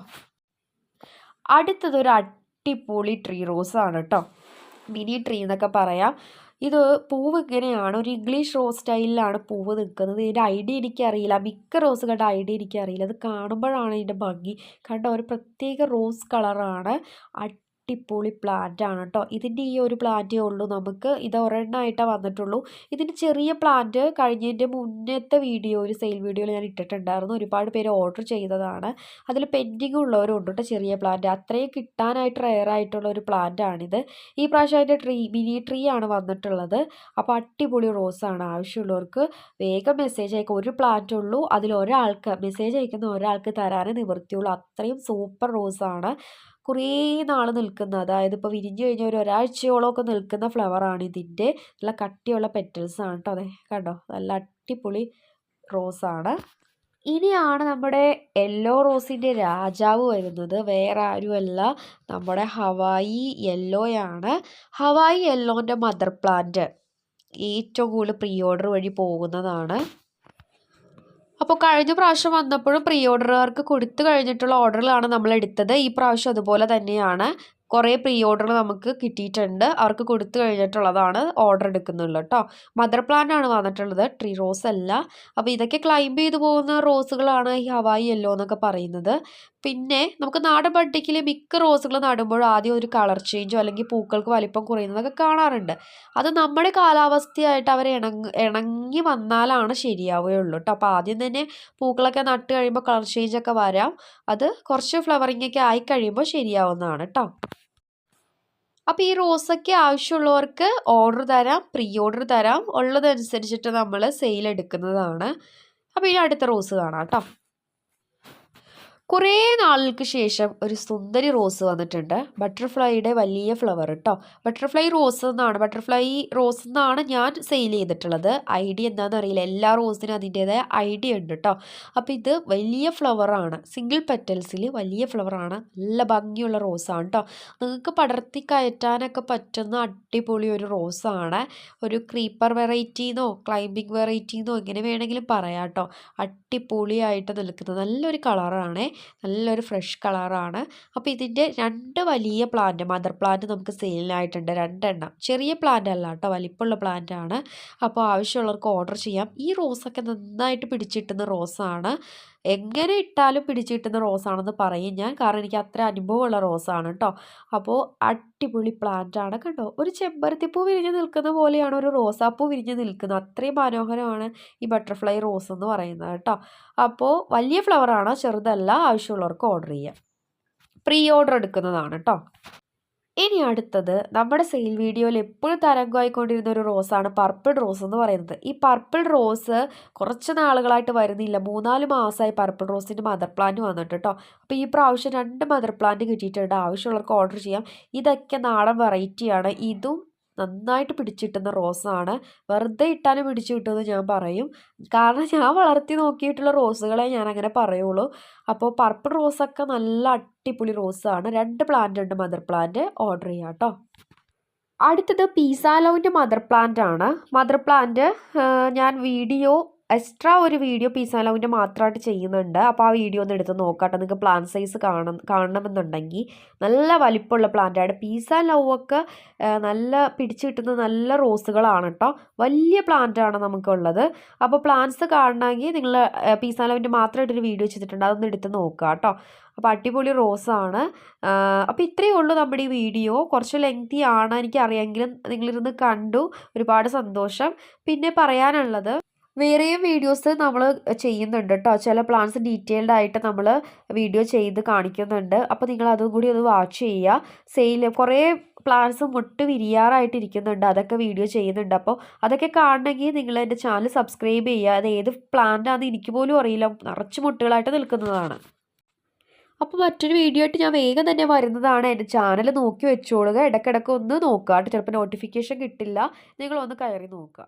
S1: അടുത്തത് ഒരു അടിപൊളി ട്രീ റോസ് ആണ് കേട്ടോ മിനി ട്രീ എന്നൊക്കെ പറയാം. ഇത് പൂവ് ഇങ്ങനെയാണ്. ഒരു ഇംഗ്ലീഷ് റോസ് സ്റ്റൈലിലാണ് പൂവ് നിൽക്കുന്നത്. ഇതിന്റെ ഐഡിയ എനിക്കറിയില്ല. മിക്ക റോസുകളുടെ ഐഡിയ എനിക്കറിയില്ല. അത് കാണുമ്പോഴാണ് ഇതിന്റെ ഭംഗി. കണ്ട? ഒരു പ്രത്യേക റോസ് കളറാണ്. അടിപൊളി പ്ലാന്റ് ആണ് കേട്ടോ ഇതിന്റെ ഈ ഒരു പ്ലാന്റേ ഉള്ളൂ നമുക്ക്. ഇത് ഒരെണ്ണമായിട്ടേ വന്നിട്ടുള്ളൂ. ഇതിന്റെ ചെറിയ പ്ലാന്റ് കഴിഞ്ഞതിന്റെ മുന്നത്തെ വീഡിയോ ഒരു സെയിൽ വീഡിയോയിൽ ഞാൻ ഇട്ടിട്ടുണ്ടായിരുന്നു. ഒരുപാട് പേര് ഓർഡർ ചെയ്തതാണ്. അതിൽ പെൻഡിങ് ഉള്ളവരുണ്ട് കേട്ടോ ചെറിയ പ്ലാന്റ് അത്രയും കിട്ടാനായിട്ട് റെയർ ആയിട്ടുള്ള ഒരു പ്ലാന്റ് ആണിത്. ഈ പ്രാവശ്യം അതിന്റെ ട്രീ മിനി ട്രീ ആണ് വന്നിട്ടുള്ളത്. അപ്പോൾ അടിപൊളി റോസാണ് ആവശ്യമുള്ളവർക്ക്. വേഗം മെസ്സേജ് അയക്കുക ഒരു പ്ലാന്റ് ഉള്ളൂ. അതിൽ ഒരാൾക്ക് മെസ്സേജ് അയക്കുന്ന ഒരാൾക്ക് തരാനേ നിവൃത്തിയുള്ളൂ. അത്രയും സൂപ്പർ റോസാണ് കുറേ നാൾ നിൽക്കുന്ന അതായത് ഇപ്പോൾ വിരിഞ്ഞു കഴിഞ്ഞാൽ ഒരു ഒരാഴ്ചയോളമൊക്കെ നിൽക്കുന്ന ഫ്ലവറാണ് ഇതിന്റെ. നല്ല കട്ടിയുള്ള പെറ്റൽസ് ആണ് കേട്ടോ അതെ. കണ്ടോ? നല്ല അടിപൊളി റോസാണ് ഇനിയാണ് നമ്മുടെ യെല്ലോ റോസിന്റെ രാജാവ് വരുന്നത്. വേറെ ആരുമല്ല. നമ്മുടെ ഹവായി യെല്ലോയാണ് ഹവായി യെല്ലോന്റെ മദർ പ്ലാന്റ് ഏറ്റവും കൂടുതൽ പ്രീ ഓർഡർ വഴി പോകുന്നതാണ്. അപ്പോൾ കഴിഞ്ഞ പ്രാവശ്യം വന്നപ്പോഴും പ്രീ ഓർഡറുകാർക്ക് കൊടുത്തു കഴിഞ്ഞിട്ടുള്ള ഓർഡറുകളാണ് നമ്മൾ എടുത്തത്. ഈ പ്രാവശ്യം അതുപോലെ തന്നെയാണ്. കുറേ പ്രീ ഓർഡർ നമുക്ക് കിട്ടിയിട്ടുണ്ട്. അവർക്ക് കൊടുത്തു കഴിഞ്ഞിട്ടുള്ളതാണ് ഓർഡർ എടുക്കുന്നുള്ളൂ കേട്ടോ. മദർ പ്ലാന്റ് ആണ് വന്നിട്ടുള്ളത്. ട്രീ റോസ് അല്ല. അപ്പോൾ ഇതൊക്കെ ക്ലൈംബ് ചെയ്തു പോകുന്ന റോസുകളാണ് ഈ ഹവായി യെല്ലോ എന്നൊക്കെ പറയുന്നത്. പിന്നെ നമുക്ക് നാടൻ ബഡ്ഡിക്കിൽ മിക്ക റോസുകൾ നടുമ്പോഴും ആദ്യം ഒരു കളർ ചേഞ്ചോ അല്ലെങ്കിൽ പൂക്കൾക്ക് വലിപ്പം കുറയുന്നതൊക്കെ കാണാറുണ്ട്. അത് നമ്മുടെ കാലാവസ്ഥയായിട്ട് അവർ ഇണങ്ങി ഇണങ്ങി വന്നാലാണ് ശരിയാവുകയുള്ളൂ കേട്ടോ അപ്പോൾ ആദ്യം തന്നെ പൂക്കളൊക്കെ നട്ട് കഴിയുമ്പോൾ കളർ ചേഞ്ചൊക്കെ വരാം. അത് കുറച്ച് ഫ്ലവറിംഗ് ഒക്കെ ആയി കഴിയുമ്പോൾ ശരിയാവുന്നതാണ് കേട്ടോ അപ്പോൾ ഈ റോസൊക്കെ ആവശ്യമുള്ളവർക്ക് ഓർഡർ തരാം പ്രീ ഓർഡർ തരാം. ഉള്ളതനുസരിച്ചിട്ട് നമ്മൾ സെയിൽ എടുക്കുന്നതാണ്. അപ്പോൾ ഇനി അടുത്ത റോസ് കാണാം കേട്ടോ കുറേ നാളുകൾക്ക് ശേഷം ഒരു സുന്ദരി റോസ് വന്നിട്ടുണ്ട്. ബട്ടർഫ്ലൈയുടെ വലിയ ഫ്ലവർ കേട്ടോ ബട്ടർഫ്ലൈ റോസ് എന്നാണ്. ബട്ടർഫ്ലൈ റോസ് എന്നാണ് ഞാൻ സെയിൽ ചെയ്തിട്ടുള്ളത്. ഐഡിയ എന്താണെന്ന് അറിയില്ല. എല്ലാ റോസിനും അതിന്റേതായ ഐഡിയ ഉണ്ട് കേട്ടോ അപ്പോൾ ഇത് വലിയ ഫ്ലവറാണ് സിംഗിൾ പെറ്റൽസിൽ വലിയ ഫ്ലവറാണ് നല്ല ഭംഗിയുള്ള റോസാണ് കേട്ടോ നിങ്ങൾക്ക് പടർത്തി കയറ്റാനൊക്കെ പറ്റുന്ന അടിപൊളി ഒരു റോസാണ് ഒരു ക്രീപ്പർ വെറൈറ്റിന്നോ ക്ലൈംബിംഗ് വെറൈറ്റിന്നോ എങ്ങനെ വേണമെങ്കിലും പറയാം കേട്ടോ അടിപൊളിയായിട്ട് നിൽക്കുന്നത് നല്ലൊരു കളറാണ്. നല്ലൊരു ഫ്രഷ് കളറാണ്. അപ്പോൾ ഇതിന്റെ രണ്ട് വലിയ പ്ലാന്റ് മദർ പ്ലാന്റ് നമുക്ക് സെയിലിനായിട്ടുണ്ട് രണ്ടെണ്ണം. ചെറിയ പ്ലാന്റ് അല്ല കേട്ടോ വലിപ്പമുള്ള പ്ലാന്റ് ആണ്. അപ്പോൾ ആവശ്യമുള്ളവർക്ക് ഓർഡർ ചെയ്യാം. ഈ റോസൊക്കെ നന്നായിട്ട് പിടിച്ചിട്ടുന്ന റോസാണ് എങ്ങനെ ഇട്ടാലും പിടിച്ചു കിട്ടുന്ന റോസാണെന്ന് പറയും. ഞാൻ കാരണം എനിക്ക് അത്ര അനുഭവമുള്ള റോസാണ് കേട്ടോ അപ്പോൾ അടിപൊളി പ്ലാന്റ് ആണ് കണ്ടോ? ഒരു ചെമ്പരത്തിപ്പൂ വിരിഞ്ഞ് നിൽക്കുന്ന പോലെയാണ് ഒരു റോസാപ്പൂ വിരിഞ്ഞ് നിൽക്കുന്നത്. അത്രയും മനോഹരമാണ് ഈ ബട്ടർഫ്ലൈ റോസ് എന്ന് പറയുന്നത് കേട്ടോ അപ്പോൾ വലിയ ഫ്ലവറാണ് ചെറുതല്ല. ആവശ്യമുള്ളവർക്ക് ഓർഡർ ചെയ്യാം. പ്രീ ഓർഡർ എടുക്കുന്നതാണ് കേട്ടോ ഇനി അടുത്തത് നമ്മുടെ സെയിൽ വീഡിയോയിൽ എപ്പോഴും തരംഗമായിക്കൊണ്ടിരുന്ന ഒരു റോസാണ് പർപ്പിൾ റോസ് എന്ന് പറയുന്നത്. ഈ പർപ്പിൾ റോസ് കുറച്ച് നാളുകളായിട്ട് വരുന്നില്ല. മൂന്നാൽ മാസമായി പർപ്പിൾ റോസിന്റെ മദർ പ്ലാന്റ് വന്നിട്ട് കേട്ടോ അപ്പോൾ ഈ പ്രാവശ്യം രണ്ട് മദർ പ്ലാന്റ് കിട്ടിയിട്ടുണ്ട്. ആവശ്യമുള്ളവർക്ക് ഓർഡർ ചെയ്യാം. ഇതൊക്കെ നാടൻ വെറൈറ്റിയാണ് ഇതും നന്നായിട്ട് പിടിച്ചിട്ടുന്ന റോസാണ്. വെറുതെ ഇട്ടാലും പിടിച്ചു കിട്ടുമെന്ന് ഞാൻ പറയും. കാരണം ഞാൻ വളർത്തി നോക്കിയിട്ടുള്ള റോസുകളെ ഞാൻ അങ്ങനെ പറയുള്ളൂ. അപ്പോൾ പർപ്പിൾ റോസൊക്കെ നല്ല അടിപൊളി റോസാണ് രണ്ട് പ്ലാന്റ് ഉണ്ട് മദർ പ്ലാന്റ് ഓർഡർ ചെയ്യാം കേട്ടോ. അടുത്തത് പീസാലോവിന്റെ മദർ പ്ലാന്റ് ആണ്. മദർ പ്ലാന്റ് ഞാൻ വീഡിയോ എക്സ്ട്രാ ഒരു വീഡിയോ പീസ് പീസാലോവിന്റെ മാത്രമായിട്ട് ചെയ്യുന്നുണ്ട്. അപ്പോൾ ആ വീഡിയോ ഒന്ന് എടുത്ത് നോക്കാട്ടെ. നിങ്ങൾക്ക് പ്ലാൻ സൈസ് കാണണം കാണണമെന്നുണ്ടെങ്കിൽ നല്ല വലിപ്പമുള്ള പ്ലാന്റാണ് പീസ ലവൊക്കെ നല്ല പിടിച്ചു കിട്ടുന്ന നല്ല റോസുകളാണ് കേട്ടോ വലിയ പ്ലാന്റാണ് നമുക്കുള്ളത്. അപ്പോൾ പ്ലാന്റ്സ് കാണണമെങ്കിൽ നിങ്ങൾ പീസ അലവിന്റെ മാത്രമായിട്ടൊരു വീഡിയോ ചെയ്തിട്ടുണ്ട്. അതൊന്ന് എടുത്ത് നോക്കുക കേട്ടോ അപ്പോൾ അടിപൊളി റോസാണ് അപ്പോൾ ഇത്രയേ ഉള്ളൂ നമ്മുടെ ഈ വീഡിയോ. കുറച്ച് ലെങ്തി ആണ് എനിക്കറിയാമെങ്കിലും നിങ്ങളിരുന്ന് കണ്ടു. ഒരുപാട് സന്തോഷം. പിന്നെ പറയാനുള്ളത് വേറെയും വീഡിയോസ് നമ്മൾ ചെയ്യുന്നുണ്ട് കേട്ടോ. ചില പ്ലാൻസ് ഡീറ്റെയിൽഡ് ആയിട്ട് നമ്മൾ വീഡിയോ ചെയ്ത് കാണിക്കുന്നുണ്ട്. അപ്പോൾ നിങ്ങൾ അതും കൂടി ഒന്ന് വാച്ച് ചെയ്യുക. സെയിൽ കുറേ പ്ലാൻസ് മുട്ട് വിരിയാറായിട്ട് ഇരിക്കുന്നുണ്ട് അതൊക്കെ വീഡിയോ ചെയ്യുന്നുണ്ട്. അപ്പോൾ അതൊക്കെ കാണണമെങ്കിൽ നിങ്ങൾ എന്റെ ചാനൽ സബ്സ്ക്രൈബ് ചെയ്യുക. അത് ഏത് പ്ലാന്റാണെന്ന് എനിക്ക് പോലും അറിയില്ല. നിറച്ച് മുട്ടുകളായിട്ട് നിൽക്കുന്നതാണ്. അപ്പോൾ മറ്റൊരു വീഡിയോ ആയിട്ട് ഞാൻ വേഗം തന്നെ വരുന്നതാണ്. എന്റെ ചാനൽ നോക്കി വെച്ചോളുക. ഇടയ്ക്കിടയ്ക്ക് ഒന്ന് നോക്കുക കേട്ടോ. ചിലപ്പോൾ നോട്ടിഫിക്കേഷൻ കിട്ടില്ല. നിങ്ങളൊന്ന് കയറി നോക്കുക.